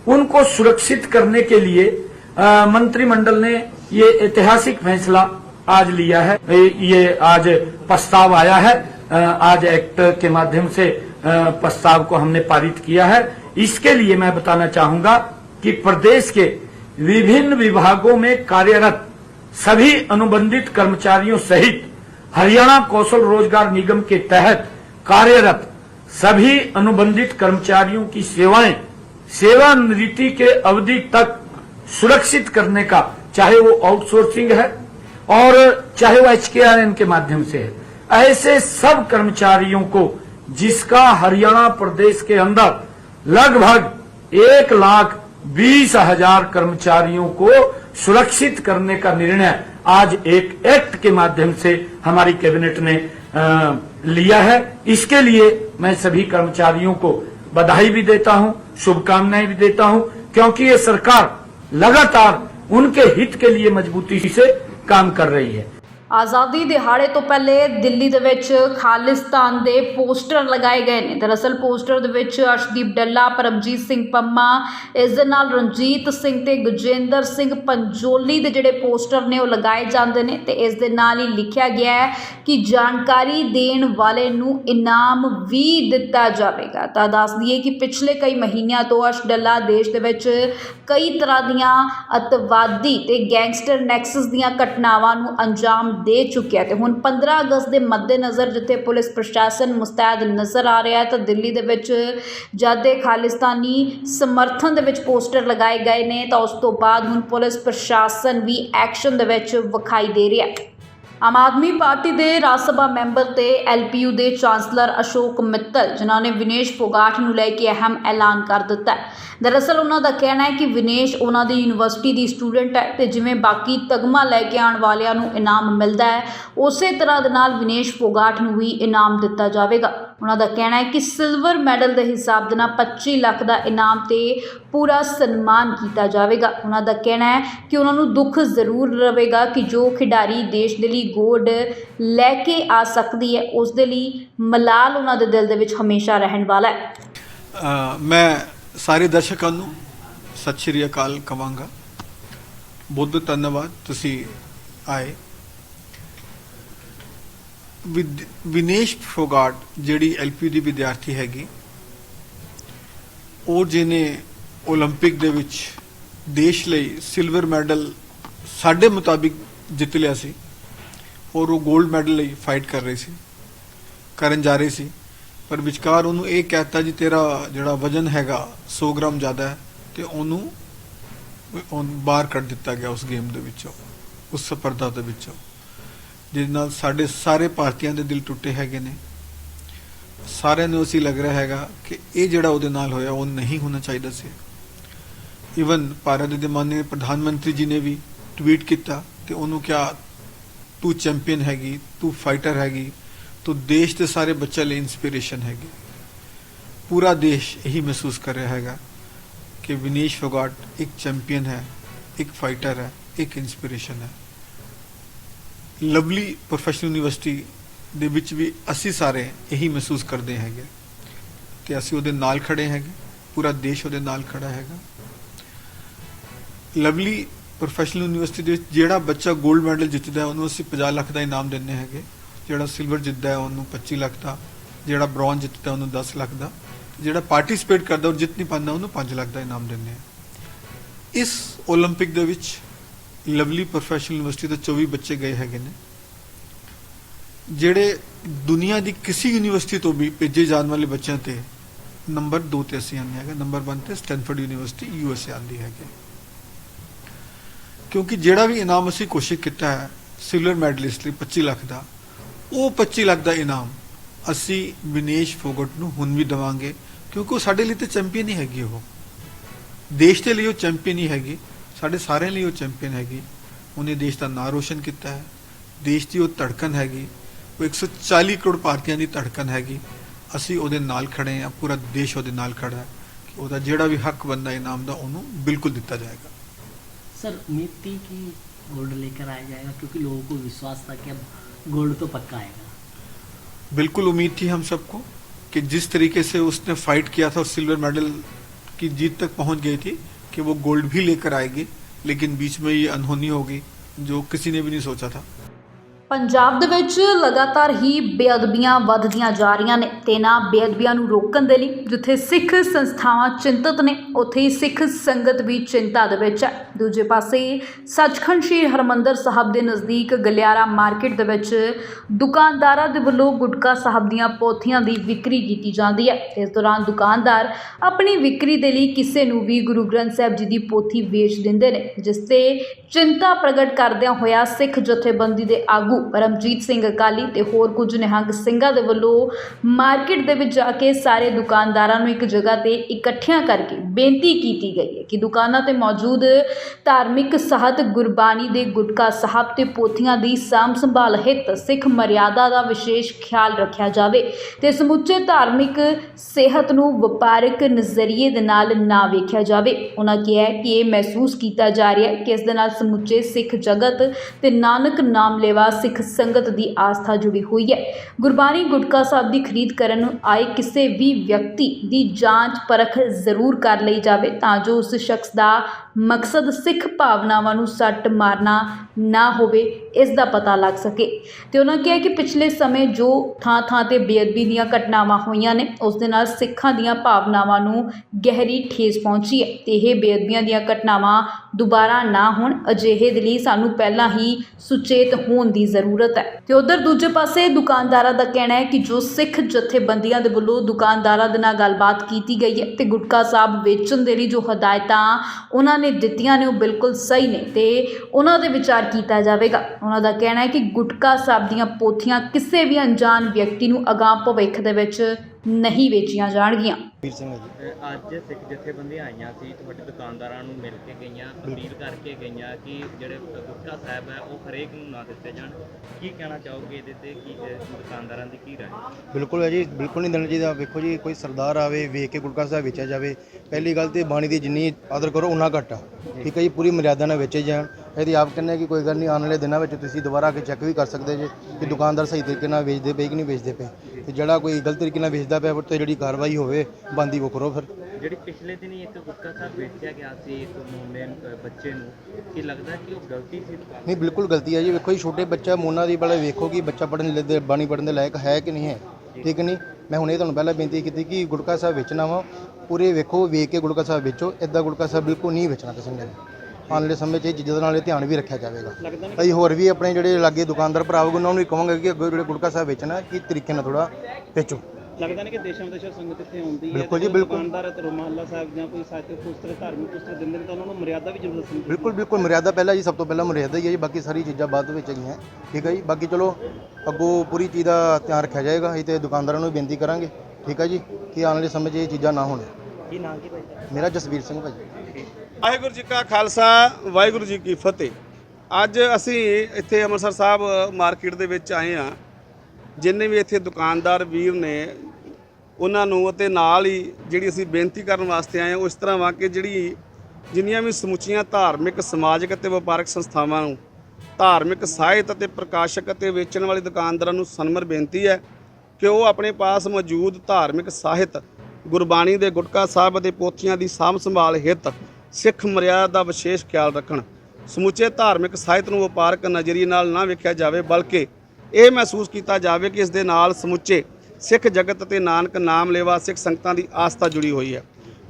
उनको सुरक्षित करने के लिए मंत्रिमंडल ने ये ऐतिहासिक फैसला आज लिया है। ये- आज प्रस्ताव आया है। आज एक्ट के माध्यम से प्रस्ताव को हमने पारित किया है। इसके लिए मैं बताना चाहूँगा कि प्रदेश के विभिन्न विभागों में कार्यरत सभी अनुबंधित कर्मचारियों सहित हरियाणा कौशल रोज़गार निगम के तहत कार्यरत सभी अनुबंधित कर्मचारियों की सेवाएँ सेवानिवृत्ति के अवधि तक सुरक्षित करने का चाहे वो आउटसोर्सिंग है और चाहे वो एच के माध्यम से है। ऐसे सब कर्मचारियों को जिसका हरियाणा प्रदेश के अंदर लगभग एक लाख बीस हज़ार कर्मचारियों को सुरक्षित करने का निर्णय आज एक एक्ट के माध्यम से हमारी कैबिनेट ने अ, लिया है। इसके लिए मैं सभी कर्मचारियों को बधाई भी देता हूं शुभकामनाएं भी देता हूं क्योंकि ये सरकार लगातार उनके हित के लिए मजबूती से काम कर रही है ਆਜ਼ਾਦੀ ਦਿਹਾੜੇ ਤੋਂ ਪਹਿਲੇ ਦਿੱਲੀ ਦੇ ਵਿੱਚ ਖਾਲਿਸਤਾਨ ਦੇ ਪੋਸਟਰ ਲਗਾਏ ਗਏ ਨੇ। ਦਰਅਸਲ ਪੋਸਟਰ ਦੇ ਵਿੱਚ ਅਰਸ਼ਦੀਪ ਡੱਲਾ, ਪਰਮਜੀਤ ਸਿੰਘ ਪੰਮਾ, ਇਸ ਦੇ ਨਾਲ ਰਣਜੀਤ ਸਿੰਘ ਤੇ ਗਜੇਂਦਰ ਸਿੰਘ ਪੰਜੋਲੀ ਦੇ ਜਿਹੜੇ ਪੋਸਟਰ ਨੇ ਉਹ ਲਗਾਏ ਜਾਂਦੇ ਨੇ ਤੇ ਇਸ ਦੇ ਨਾਲ ਹੀ ਲਿਖਿਆ ਗਿਆ ਹੈ ਕਿ ਜਾਣਕਾਰੀ ਦੇਣ ਵਾਲੇ ਨੂੰ ਇਨਾਮ ਵੀ ਦਿੱਤਾ ਜਾਵੇਗਾ। ਤਾਂ ਦੱਸ ਦਈਏ ਕਿ ਪਿਛਲੇ ਕਈ ਮਹੀਨਿਆਂ ਤੋਂ ਅਰਸ਼ ਡੱਲਾ ਦੇਸ਼ ਦੇ ਵਿੱਚ ਕਈ ਤਰ੍ਹਾਂ ਦੀਆਂ ਅਤਵਾਦੀ ਤੇ ਗੈਂਗਸਟਰ ਨੈਕਸਸ ਦੀਆਂ ਘਟਨਾਵਾਂ ਨੂੰ ਅੰਜਾਮ ਦੇ ਚੁੱਕਿਆ ਤੇ ਹੁਣ 15 ਅਗਸਤ ਦੇ ਮੱਦੇਨਜ਼ਰ ਜਿੱਥੇ ਪੁਲਿਸ ਪ੍ਰਸ਼ਾਸਨ ਮੁਸਤੈਦ ਨਜ਼ਰ ਆ ਰਿਹਾ ਤਾਂ ਦਿੱਲੀ ਦੇ ਵਿੱਚ ਜਦ ਦੇ ਖਾਲਿਸਤਾਨੀ ਸਮਰਥਨ ਦੇ ਵਿੱਚ ਪੋਸਟਰ ਲਗਾਏ ਗਏ ਨੇ, ਤਾਂ ਉਸ ਤੋਂ ਬਾਅਦ ਹੁਣ ਪੁਲਿਸ ਪ੍ਰਸ਼ਾਸਨ ਵੀ ਐਕਸ਼ਨ ਦੇ ਵਿੱਚ ਵਿਖਾਈ ਦੇ ਰਿਹਾ ਹੈ। ਆਮ ਆਦਮੀ ਪਾਰਟੀ ਦੇ ਰਾਜ ਸਭਾ ਮੈਂਬਰ ਤੇ ਐਲਪੀਯੂ ਦੇ ਚਾਂਸਲਰ ਅਸ਼ੋਕ ਮਿੱਤਲ, ਜਿਨ੍ਹਾਂ ਨੇ ਵਿਨੇਸ਼ ਫੋਗਾਟ ਨੂੰ ਲੈ ਕੇ ਅਹਿਮ ਐਲਾਨ ਕਰ ਦਿੱਤਾ ਹੈ। ਦਰਅਸਲ ਉਹਨਾਂ ਦਾ ਕਹਿਣਾ ਹੈ ਕਿ ਵਿਨੇਸ਼ ਉਹਨਾਂ ਦੀ ਯੂਨੀਵਰਸਿਟੀ ਦੀ ਸਟੂਡੈਂਟ ਹੈ ਤੇ ਜਿਵੇਂ ਬਾਕੀ ਤਗਮਾ ਲੈ ਕੇ ਆਉਣ ਵਾਲਿਆਂ ਨੂੰ ਇਨਾਮ ਮਿਲਦਾ ਹੈ, ਉਸੇ ਤਰ੍ਹਾਂ ਦੇ ਨਾਲ ਵਿਨੇਸ਼ ਫੋਗਾਟ ਨੂੰ ਵੀ ਇਨਾਮ ਦਿੱਤਾ ਜਾਵੇਗਾ। ਉਹਨਾਂ ਦਾ ਕਹਿਣਾ ਹੈ ਕਿ ਸਿਲਵਰ ਮੈਡਲ ਦੇ ਹਿਸਾਬ ਦੇ ਨਾਲ 25 ਲੱਖ ਦਾ ਇਨਾਮ ਤੇ ਪੂਰਾ ਸਨਮਾਨ ਕੀਤਾ ਜਾਵੇਗਾ। ਉਹਨਾਂ ਦਾ ਕਹਿਣਾ ਹੈ ਕਿ ਉਹਨਾਂ ਨੂੰ ਦੁੱਖ ਜ਼ਰੂਰ ਰਹੇਗਾ ਕਿ ਜੋ ਖਿਡਾਰੀ ਦੇਸ਼ ਦੇ ਲਈ ਗੋਲਡ ਲੈ ਕੇ ਆ ਸਕਦੀ ਹੈ, ਉਸ ਦੇ ਲਈ ਮਲਾਲ ਉਹਨਾਂ ਦੇ ਦਿਲ ਦੇ ਵਿੱਚ ਹਮੇਸ਼ਾ ਰਹਿਣ ਵਾਲਾ ਹੈ। ਮੈਂ ਸਾਰੇ ਦਰਸ਼ਕਾਂ ਨੂੰ ਸਤਿ ਸ਼੍ਰੀ ਅਕਾਲ ਕਵਾਂਗਾ। ਬਹੁਤ ਬਹੁਤ ਧੰਨਵਾਦ, ਤੁਸੀਂ ਆਏ। ਵਿਨੇਸ਼ ਫੋਗਾਟ, ਜਿਹੜੀ ਐਲਪੀ ਦੀ ਵਿਦਿਆਰਥੀ ਹੈਗੀ, ਉਹ ਜਿਹਨੇ 올림픽 ਦੇ ਵਿੱਚ ਦੇਸ਼ ਲਈ ਸਿਲਵਰ ਮੈਡਲ ਸਾਡੇ ਮੁਤਾਬਿਕ ਜਿੱਤ ਲਿਆ ਸੀ, ਔਰ ਉਹ 골ਡ ਮੈਡਲ ਲਈ ਫਾਈਟ ਕਰ ਰਹੀ ਸੀ, ਕਰਨ ਜਾ ਰਹੀ ਸੀ, ਪਰ ਵਿਚਕਾਰ ਉਹਨੂੰ ਇਹ ਕਹਤਾ ਜੀ, ਤੇਰਾ ਜਿਹੜਾ ਵਜਨ ਹੈਗਾ 100 ਗ੍ਰਾਮ ਜ਼ਿਆਦਾ ਹੈ, ਤੇ ਉਹਨੂੰ ਬਾਹਰ ਕੱਢ ਦਿੱਤਾ ਗਿਆ ਉਸ ਗੇਮ ਦੇ ਵਿੱਚੋਂ, ਉਸ ਸਪਰਧਾ ਦੇ ਵਿੱਚੋਂ। ਜਿਸ ਨਾਲ ਸਾਡੇ ਸਾਰੇ ਭਾਰਤੀਆਂ ਦੇ ਦਿਲ ਟੁੱਟੇ ਹੈਗੇ ਨੇ। ਸਾਰਿਆਂ ਨੂੰ ਅਸੀਂ ਲੱਗ ਰਿਹਾ ਹੈਗਾ ਕਿ ਇਹ ਜਿਹੜਾ ਉਹਦੇ ਨਾਲ ਹੋਇਆ, ਉਹ ਨਹੀਂ ਹੋਣਾ ਚਾਹੀਦਾ ਸੀ। ਇਵਨ ਭਾਰਤ ਦੇ ਮਾਨਯ ਪ੍ਰਧਾਨ ਮੰਤਰੀ ਜੀ ਨੇ ਵੀ ਟਵੀਟ ਕੀਤਾ ਤੇ ਉਹਨੂੰ ਕਿਹਾ, ਤੂੰ ਚੈਂਪੀਅਨ ਹੈਗੀ, ਤੂੰ ਫਾਈਟਰ ਹੈਗੀ, ਤੂੰ ਦੇਸ਼ ਦੇ ਸਾਰੇ ਬੱਚਿਆਂ ਲਈ ਇਨਸਪੀਰੇਸ਼ਨ ਹੈਗੀ। ਪੂਰਾ ਦੇਸ਼ ਇਹੀ ਮਹਿਸੂਸ ਕਰ ਰਿਹਾ ਹੈਗਾ ਕਿ ਵਿਨੀਸ਼ ਫੋਗਾਟ ਇੱਕ ਚੈਂਪੀਅਨ ਹੈ, ਇੱਕ ਫਾਈਟਰ ਹੈ, ਇੱਕ ਇਨਸਪੀਰੇਸ਼ਨ ਹੈ। ਲਵਲੀ ਪ੍ਰੋਫੈਸ਼ਨਲ ਯੂਨੀਵਰਸਿਟੀ ਦੇ ਵਿੱਚ ਵੀ ਅਸੀਂ ਸਾਰੇ ਇਹੀ ਮਹਿਸੂਸ ਕਰਦੇ ਹੈਗੇ। ਕਿ ਅਸੀਂ ਉਹਦੇ ਨਾਲ ਖੜੇ ਹੈਗੇ, ਪੂਰਾ ਦੇਸ਼ ਉਹਦੇ ਨਾਲ ਖੜਾ ਹੈਗਾ। ਲਵਲੀ ਪ੍ਰੋਫੈਸ਼ਨਲ ਯੂਨੀਵਰਸਿਟੀ ਦੇ ਵਿੱਚ ਜਿਹੜਾ ਬੱਚਾ 골ਡ ਮੈਡਲ ਜਿੱਤਦਾ ਉਹਨੂੰ ਅਸੀਂ 50 ਲੱਖ ਦਾ ਇਨਾਮ ਦਿੰਨੇ ਹੈਗੇ। ਜਿਹੜਾ ਸਿਲਵਰ ਜਿੱਤਦਾ ਉਹਨੂੰ 25 ਲੱਖ ਦਾ। ਜਿਹੜਾ ਬ੍ਰੌਂਜ ਜਿੱਤਦਾ ਉਹਨੂੰ 10 ਲੱਖ ਦਾ। ਜਿਹੜਾ ਪਾਰਟਿਸਿਪੇਟ ਕਰਦਾ, ਉਹ ਜਿੱਤ ਨਹੀਂ ਪਾਉਂਦਾ, ਉਹਨੂੰ 5 ਲੱਖ ਦਾ ਇਨਾਮ ਦਿੰਨੇ ਆ ਇਸ 올림픽 ਦੇ ਵਿੱਚ ਲਵਲੀ ਪ੍ਰੋਫੈਸ਼ਨਲ ਯੂਨੀਵਰਸਿਟੀ ਤੋਂ 24 ਬੱਚੇ ਗਏ ਹੈਗੇ ਨੇ। ਜਿਹੜੇ ਦੁਨੀਆ ਦੀ ਕਿਸੇ ਯੂਨੀਵਰਸਿਟੀ ਤੋਂ ਵੀ ਭੇਜੇ ਜਾਣ ਵਾਲੇ ਬੱਚਿਆਂ ਤੇ ਨੰਬਰ 2 ਤੇ ਅਸੀਂ ਆਉਂਦੇ ਹੈਗੇ। ਨੰਬਰ 1 ਤੇ Stanford university U S A ਆਉਂਦੀ ਹੈਗੀ। ਕਿਉਂਕਿ ਜਿਹੜਾ ਵੀ ਇਨਾਮ ਅਸੀਂ ਕੋਸ਼ਿਸ਼ ਕੀਤਾ ਹੈ ਸਿਲਵਰ ਮੈਡਲਿਸਟ ਲਈ 25 ਲੱਖ ਦਾ, ਉਹ 25 ਲੱਖ ਦਾ ਇਨਾਮ ਅਸੀਂ ਵਿਨੇਸ਼ ਫੋਗਟ ਨੂੰ ਹੁਣ ਵੀ ਦਵਾਂਗੇ। ਕਿਉਂਕਿ ਉਹ ਸਾਡੇ ਲਈ ਤੇ ਚੈਂਪੀਅਨ ਹੀ ਹੈਗੀ ਉਹ। ਦੇਸ਼ ਦੇ ਲਈ ਉਹ ਚੈਂਪੀਅਨ ਹੀ ਹੈਗੀ। ਸਾਡੇ ਸਾਰਿਆਂ ਲਈ ਉਹ ਚੈਂਪੀਅਨ ਹੈਗੀ। ਉਹਨੇ ਦੇਸ਼ ਦਾ ਨਾਂ ਰੋਸ਼ਨ ਕੀਤਾ ਹੈ। ਦੇਸ਼ ਦੀ ਉਹ ਧੜਕਣ ਹੈਗੀ। ਉਹ 140 ਕਰੋੜ ਭਾਰਤੀਆਂ ਦੀ ਧੜਕਣ ਹੈਗੀ। ਅਸੀਂ ਉਹਦੇ ਨਾਲ ਖੜੇ ਆ ਪੂਰਾ ਦੇਸ਼ ਉਹਦੇ ਨਾਲ ਖੜਾ ਹੈ ਉਹਦਾ ਜਿਹੜਾ ਵੀ ਹੱਕ ਬੰਦਾ ਇਨਾਮ ਦਾ ਉਹਨੂੰ ਬਿਲਕੁਲ ਦਿੱਤਾ ਜਾਏਗਾ। ਸਰ ਉਮੀਦੀ ਕੀ ਗੋਲਡ ਲੈ ਕੇ ਆਇਆ ਜਾਏਗਾ ਕਿਉਂਕਿ ਲੋਗों को विश्वास था कि अब गोल्ड तो पक्का आएगा बिल्कुल उम्मीद थी हम सबको कि जिस तरीके से उसने फाइट किया था उस सिल्वर मेडल की जीत तक पहुंच गई कि वो गोल्ड भी लेकर आएगी लेकिन बीच में ये अनहोनी हो गई जो किसी ने भी नहीं सोचा था ਪੰਜਾਬ ਦੇ ਵਿੱਚ ਲਗਾਤਾਰ ਹੀ ਬੇਅਦਬੀਆਂ ਵੱਧਦੀਆਂ ਜਾ ਰਹੀਆਂ ਨੇ ਤੇ ਨਾ ਬੇਅਦਬੀਆਂ ਨੂੰ ਰੋਕਣ ਦੇ ਲਈ ਜਿੱਥੇ ਸਿੱਖ ਸੰਸਥਾਵਾਂ ਚਿੰਤਤ ਨੇ, ਉੱਥੇ ਹੀ ਸਿੱਖ ਸੰਗਤ ਵੀ ਚਿੰਤਾ ਦੇ ਵਿੱਚ ਹੈ। ਦੂਜੇ ਪਾਸੇ ਸੱਚਖੰਡ ਸ਼੍ਰੀ ਹਰਮੰਦਰ ਸਾਹਿਬ ਦੇ ਨਜ਼ਦੀਕ ਗਲਿਆਰਾ ਮਾਰਕੀਟ ਦੇ ਵਿੱਚ ਦੁਕਾਨਦਾਰਾਂ ਦੇ ਵੱਲੋਂ ਗੁਟਕਾ ਸਾਹਿਬ ਦੀਆਂ ਪੋਥੀਆਂ ਦੀ ਵਿਕਰੀ ਕੀਤੀ ਜਾਂਦੀ ਹੈ। ਇਸ ਦੌਰਾਨ ਦੁਕਾਨਦਾਰ ਆਪਣੀ ਵਿਕਰੀ ਦੇ ਲਈ ਕਿਸੇ ਨੂੰ ਵੀ ਗੁਰੂ ਗ੍ਰੰਥ ਸਾਹਿਬ ਜੀ ਦੀ ਪੋਥੀ ਵੇਚ ਦਿੰਦੇ ਨੇ, ਜਿਸ ਤੇ ਚਿੰਤਾ ਪ੍ਰਗਟ ਕਰਦਿਆਂ ਹੋਇਆ ਸਿੱਖ ਜਥੇਬੰਦੀ ਦੇ ਆਗੂ ਪਰਮਜੀਤ ਸਿੰਘ ਅਕਾਲੀ ਤੇ ਹੋਰ ਕੁਝ ਨਿਹੰਗ ਸਿੰਘਾਂ ਦੇ ਵੱਲੋਂ ਮਾਰਕੀਟ ਦੇ ਵਿੱਚ ਜਾ ਕੇ ਸਾਰੇ ਦੁਕਾਨਦਾਰਾਂ ਨੂੰ ਇੱਕ ਜਗ੍ਹਾ ਤੇ ਇਕੱਠਿਆਂ ਕਰਕੇ ਬੇਨਤੀ ਕੀਤੀ ਗਈ ਹੈ ਕਿ ਦੁਕਾਨਾਂ ਤੇ ਮੌਜੂਦ ਧਾਰਮਿਕ ਸਾਹਿਤ ਗੁਰਬਾਣੀ ਦੇ ਗੁਟਕਾ ਸਾਹਿਬ ਤੇ ਪੋਥੀਆਂ ਦੀ ਸਾਂਭ ਸੰਭਾਲ ਹਿੱਤ, ਸਿੱਖ ਮਰਿਆਦਾ ਦਾ ਵਿਸ਼ੇਸ਼ ਖਿਆਲ ਰੱਖਿਆ ਜਾਵੇ ਤੇ ਸਮੁੱਚੇ ਧਾਰਮਿਕ ਸਿਹਤ ਨੂੰ ਵਪਾਰਕ ਨਜ਼ਰੀਏ ਦੇ ਨਾਲ ਨਾ ਵੇਖਿਆ ਜਾਵੇ। ਉਹਨਾਂ ਕਿਹਾ ਕਿ ਇਹ ਮਹਿਸੂਸ ਕੀਤਾ ਜਾ ਰਿਹਾ ਕਿ ਇਸ ਦੇ ਨਾਲ ਸਮੁੱਚੇ ਸਿੱਖ ਜਗਤ ਤੇ ਨਾਨਕ ਨਾਮ ਲੈਵਾ ਸਿੱਖ ਸੰਗਤ ਦੀ ਆਸਥਾ ਜੁੜੀ ਹੋਈ ਹੈ। ਗੁਰਬਾਣੀ ਗੁਟਕਾ ਸਾਹਿਬ ਦੀ ਖਰੀਦ ਕਰਨ ਨੂੰ ਆਏ ਕਿਸੇ ਵੀ ਵਿਅਕਤੀ ਦੀ ਜਾਂਚ ਪਰਖ ਜ਼ਰੂਰ ਕਰ ਲਈ ਜਾਵੇ ਤਾਂ ਜੋ ਉਸ ਸ਼ਖਸ ਦਾ ਮਕਸਦ ਸਿੱਖ ਭਾਵਨਾਵਾਂ ਨੂੰ ਸੱਟ ਮਾਰਨਾ ਨਾ ਹੋਵੇ, ਇਸ ਦਾ ਪਤਾ ਲੱਗ ਸਕੇ। ਤੇ ਉਹਨਾਂ ਕਿਹਾ ਕਿ ਪਿਛਲੇ ਸਮੇਂ ਜੋ ਥਾਂ-ਥਾਂ ਤੇ ਬੇਅਦਬੀ ਦੀਆਂ ਘਟਨਾਵਾਂ ਹੋਈਆਂ ਨੇ, ਉਸ ਦੇ ਨਾਲ ਸਿੱਖਾਂ ਦੀਆਂ ਭਾਵਨਾਵਾਂ ਨੂੰ ਗਹਿਰੀ ਠੇਸ ਪਹੁੰਚੀ ਹੈ। ਤੇ ਇਹ ਬੇਅਦਬੀਆਂ ਦੀਆਂ ਘਟਨਾਵਾਂ ਦੁਬਾਰਾ ਨਾ ਹੋਣ, ਅਜਿਹੇ ਦੇ ਲਈ ਸਾਨੂੰ ਪਹਿਲਾਂ ਹੀ ਸੁਚੇਤ ਹੋਣ ਦੀ ਜ਼ਰੂਰਤ ਹੈ। ਤੇ ਉਧਰ ਦੂਜੇ ਪਾਸੇ ਦੁਕਾਨਦਾਰਾਂ ਦਾ ਕਹਿਣਾ ਹੈ ਕਿ ਜੋ ਸਿੱਖ ਜਥੇਬੰਦੀਆਂ ਦੇ ਵੱਲੋਂ ਦੁਕਾਨਦਾਰਾਂ ਦੇ ਨਾਲ ਗੱਲਬਾਤ ਕੀਤੀ ਗਈ ਹੈ, ਤੇ ਗੁਟਕਾ ਸਾਹਿਬ ਵੇਚਣ ਦੇ ਲਈ ਜੋ ਹਦਾਇਤਾਂ ਉਹਨਾਂ ਨੇ ਦਿੱਤੀਆਂ ਨੇ, ਉਹ ਬਿਲਕੁਲ ਸਹੀ ਨੇ ਤੇ ਉਹਨਾਂ ਦੇ ਵਿਚਾਰ ਕੀਤਾ ਜਾਵੇਗਾ। ਉਹਨਾਂ ਦਾ ਕਹਿਣਾ ਹੈ ਕਿ ਗੁਟਕਾ ਸਾਹਿਬ ਦੀਆਂ ਪੋਥੀਆਂ ਕਿਸੇ ਵੀ ਅਣਜਾਣ ਵਿਅਕਤੀ ਨੂੰ ਅਗਾਂਹ ਭਵਿੱਖ ਦੇ ਵਿੱਚ ਨਹੀਂ ਵੇਚੀਆਂ ਜਾਣਗੀਆਂ। ਵੀਰ ਸਿੰਘ ਜੀ। ਅੱਜ ਸਿੱਖ ਜਥੇਬੰਦੀਆਂ ਆਈਆਂ ਸੀ ਤੁਹਾਡੇ ਦੁਕਾਨਦਾਰਾਂ ਨੂੰ ਮਿਲ ਕੇ ਗਈਆਂ ਅਪੀਲ ਕਰਕੇ ਗਈਆਂ ਕਿ ਜਿਹੜੇ ਗੁਟਕਾ ਸਾਹਿਬ ਹੈ ਉਹ ਹਰੇਕ ਨੂੰ ਨਾ ਦਿੱਤੇ ਜਾਣ। ਕੀ ਕਹਿਣਾ ਚਾਹੋਗੇ ਇਹਦੇ ਤੇ? ਕੀ ਦੁਕਾਨਦਾਰਾਂ ਦੀ ਕੀ ਰਾਏ? ਬਿਲਕੁਲ ਹੈ ਜੀ ਬਿਲਕੁਲ ਨਹੀਂ ਦੇਣਾ ਚਾਹੀਦਾ। ਵੇਖੋ ਜੀ ਕੋਈ ਸਰਦਾਰ ਆਵੇ ਵੇਖ ਕੇ ਗੁਟਕਾ ਸਾਹਿਬ ਵੇਚਿਆ ਜਾਵੇ ਪਹਿਲੀ ਗੱਲ ਤੇ ਬਾਣੀ ਦੀ ਜਿੰਨੀ ਆਦਰ ਕਰੋ ਉਨਾ ਘੱਟ ਆ। ਠੀਕ ਹੈ ਜੀ ਪੂਰੀ ਮਰਿਆਦਾ ਨਾਲ ਵੇਚੇ ਜਾਣ। ਇਹਦੀ ਆਪ ਕਹਿੰਦੇ ਕਿ ਕੋਈ ਗੱਲ ਨਹੀਂ ਆਉਣ ਵਾਲੇ ਦਿਨਾਂ ਵਿੱਚ ਤੁਸੀਂ ਦੁਬਾਰਾ ਆ ਕੇ ਚੈੱਕ ਵੀ ਕਰ ਸਕਦੇ ਜੇ ਕਿ ਦੁਕਾਨਦਾਰ ਸਹੀ ਤਰੀਕੇ ਨਾਲ ਵੇਚਦੇ ਪਏ ਕਿ ਨਹੀਂ ਵੇਚਦੇ ਪਏ। ਤੇ ਜਿਹੜਾ ਕੋਈ ਗਲਤ ਤਰੀਕੇ ਨਾਲ ਵੇਚਦਾ ਪਿਆ ਉਹ ਤੇ ਜਿਹੜੀ ਕਾਰਵਾਈ ਹੋਵੇ ਬੰਦੀ ਉਹ ਕਰੋ ਫਿਰ। ਜਿਹੜੀ ਪਿਛਲੇ ਦਿਨੀ ਇੱਕ ਗੁਟਕਾ ਸਾਹਿਬ ਵੇਚਿਆ ਗਿਆ ਸੀ ਇੱਕ ਮੋਮੇ ਬੱਚੇ ਨੂੰ ਕੀ ਲੱਗਦਾ ਕਿ ਉਹ ਗਲਤੀ ਸੀ? ਨਹੀਂ ਬਿਲਕੁਲ ਗਲਤੀ ਹੈ ਜੀ। ਵੇਖੋ ਜੀ ਛੋਟੇ ਬੱਚਾ ਮੋਨਾ ਦੀ ਬੜਾ ਵੇਖੋ ਕਿ ਬੱਚਾ ਪੜਨ ਦੇ ਬਾਣੀ ਪੜਨ ਦੇ ਲਾਇਕ ਹੈ ਕਿ ਨਹੀਂ ਹੈ। ਠੀਕ ਨਹੀਂ ਮੈਂ ਹੁਣੇ ਤੁਹਾਨੂੰ ਪਹਿਲਾਂ ਬੇਨਤੀ ਕੀਤੀ ਕਿ ਗੁਟਕਾ ਸਾਹਿਬ ਵੇਚਣਾ ਵਾ। ਪੂਰੇ ਵੇਖੋ ਵੇਖ ਕੇ ਗੁਟਕਾ ਸਾਹਿਬ ਵੇਚੋ। ਇਦਾਂ ਗੁਟਕਾ ਸਾਹਿਬ ਬਿਲਕੁਲ ਨਹੀਂ ਵੇਚਣਾ ਕਿਸੇ ਨੇ। ਆਉਣ ਵਾਲੇ ਸਮੇਂ 'ਚ ਇਹ ਚੀਜ਼ਾਂ ਦੇ ਨਾਲ ਇਹ ਧਿਆਨ ਵੀ ਰੱਖਿਆ ਜਾਵੇਗਾ। ਅਸੀਂ ਹੋਰ ਵੀ ਆਪਣੇ ਜਿਹੜੇ ਲਾਗੇ ਦੁਕਾਨਦਾਰ ਭਰਾ ਹੋਗੇ ਉਹਨਾਂ ਨੂੰ ਵੀ ਕਹਾਂਗੇ ਕਿ ਅੱਗੇ ਜਿਹੜੇ ਗੁਟਕਾ ਸਾਹਿਬ ਵੇਚਣਾ ਕੀ ਤਰੀਕੇ ਨਾਲ ਥੋੜਾ ਵੇਚੋ। ਲੱਗਦਾ ਨਹੀਂ ਕਿ ਦੇਸ਼ਾਂ ਵਿਦੇਸ਼ਾਂ ਸੰਗਤ ਇੱਥੇ ਆਉਂਦੀ ਹੈ? ਬਿਲਕੁਲ ਜੀ, ਬਿਲਕੁਲ। ਦੁਕਾਨਦਾਰ ਤੇ ਰੁਮਾਲਾ ਸਾਹਿਬ ਜਾਂ ਕੋਈ ਸਾਹਿਤਕ ਪੁਸਤਕ ਧਾਰਮਿਕ ਪੁਸਤਕ ਦਿੰਦੇ ਨੇ ਤਾਂ ਉਹਨਾਂ ਨੂੰ ਮਰਿਆਦਾ ਵੀ ਜ਼ਰੂਰ ਦੱਸਣੀ ਚਾਹੀਦੀ ਹੈ। ਬਿਲਕੁਲ ਬਿਲਕੁਲ। ਮਰਿਆਦਾ ਪਹਿਲਾਂ ਜੀ ਸਭ ਤੋਂ ਪਹਿਲਾਂ ਮਰਿਆਦਾ ਹੀ ਹੈ ਜੀ। ਬਾਕੀ ਸਾਰੀ ਚੀਜ਼ਾਂ ਬਾਅਦ ਵਿੱਚ ਹੈਗੀਆਂ। ਠੀਕ ਹੈ ਜੀ? ਬਾਕੀ ਚਲੋ ਅੱਗੋਂ ਪੂਰੀ ਚੀਜ਼ ਦਾ ਧਿਆਨ ਰੱਖਿਆ ਜਾਏਗਾ। ਅਸੀਂ ਤੇ ਦੁਕਾਨਦਾਰਾਂ ਨੂੰ ਵੀ ਬੇਨਤੀ ਕਰਾਂਗੇ। ਠੀਕ ਹੈ ਜੀ? ਕਿ ਆਉਣ ਵਾਲੇ ਸਮੇਂ 'ਚ ਇਹ ਚੀਜ਼ਾਂ ਨਾ ਹੋਣ। ਕੀ ਨਾਂ ਕੀ ਭਾਈ ਮੇਰਾ ਜਸਵੀਰ ਸਿੰਘ ਭਾਜੀ ਵਾਹਿਗੁਰੂ ਜੀ ਕਾ ਖਾਲਸਾ, ਵਾਹਿਗੁਰੂ ਜੀ ਕੀ ਫਤਿਹ। ਅੱਜ ਅਸੀਂ ਇੱਥੇ ਅੰਮ੍ਰਿਤਸਰ ਸਾਹਿਬ ਮਾਰਕੀਟ ਦੇ ਵਿੱਚ ਆਏ ਆ ਜਿੰਨੇ ਵੀ ਇੱਥੇ ਦੁਕਾਨਦਾਰ ਵੀਰ ਨੇ, ਉਹਨਾਂ ਨੂੰ ਅਤੇ ਨਾਲ ਹੀ ਜਿਹੜੀ ਅਸੀਂ ਬੇਨਤੀ ਕਰਨ ਵਾਸਤੇ ਆਏ ਹਾਂ, ਉਹ ਇਸ ਤਰ੍ਹਾਂ ਵਾ ਕਿ ਜਿਹੜੀ ਜਿੰਨੀਆਂ ਵੀ ਸਮੁੱਚੀਆਂ ਧਾਰਮਿਕ, ਸਮਾਜਿਕ ਅਤੇ ਵਪਾਰਕ ਸੰਸਥਾਵਾਂ ਨੂੰ ਧਾਰਮਿਕ ਸਾਹਿਤ ਅਤੇ ਪ੍ਰਕਾਸ਼ਕ ਅਤੇ ਵੇਚਣ ਵਾਲੇ ਦੁਕਾਨਦਾਰਾਂ ਨੂੰ ਸਨਮਰ ਬੇਨਤੀ ਹੈ ਕਿ ਉਹ ਆਪਣੇ ਪਾਸ ਮੌਜੂਦ ਧਾਰਮਿਕ ਸਾਹਿਤ, ਗੁਰਬਾਣੀ ਦੇ ਗੁਟਕਾ ਸਾਹਿਬ ਅਤੇ ਪੋਥੀਆਂ ਦੀ ਸਾਂਭ ਸੰਭਾਲ ਹਿੱਤ ਸਿੱਖ ਮਰਿਆਦਾ ਦਾ ਵਿਸ਼ੇਸ਼ ਖਿਆਲ ਰੱਖਣ। ਸਮੁੱਚੇ ਧਾਰਮਿਕ ਸਾਹਿਤ ਨੂੰ ਵਪਾਰਕ ਨਜ਼ਰੀਏ ਨਾਲ ਨਾ ਵੇਖਿਆ ਜਾਵੇ, ਬਲਕਿ ਇਹ ਮਹਿਸੂਸ ਕੀਤਾ ਜਾਵੇ ਕਿ ਇਸ ਦੇ ਨਾਲ ਸਮੁੱਚੇ ਸਿੱਖ ਜਗਤ ਅਤੇ ਨਾਨਕ ਨਾਮ ਲੈਵਾ ਸਿੱਖ ਸੰਗਤਾਂ ਦੀ ਆਸਥਾ ਜੁੜੀ ਹੋਈ ਹੈ।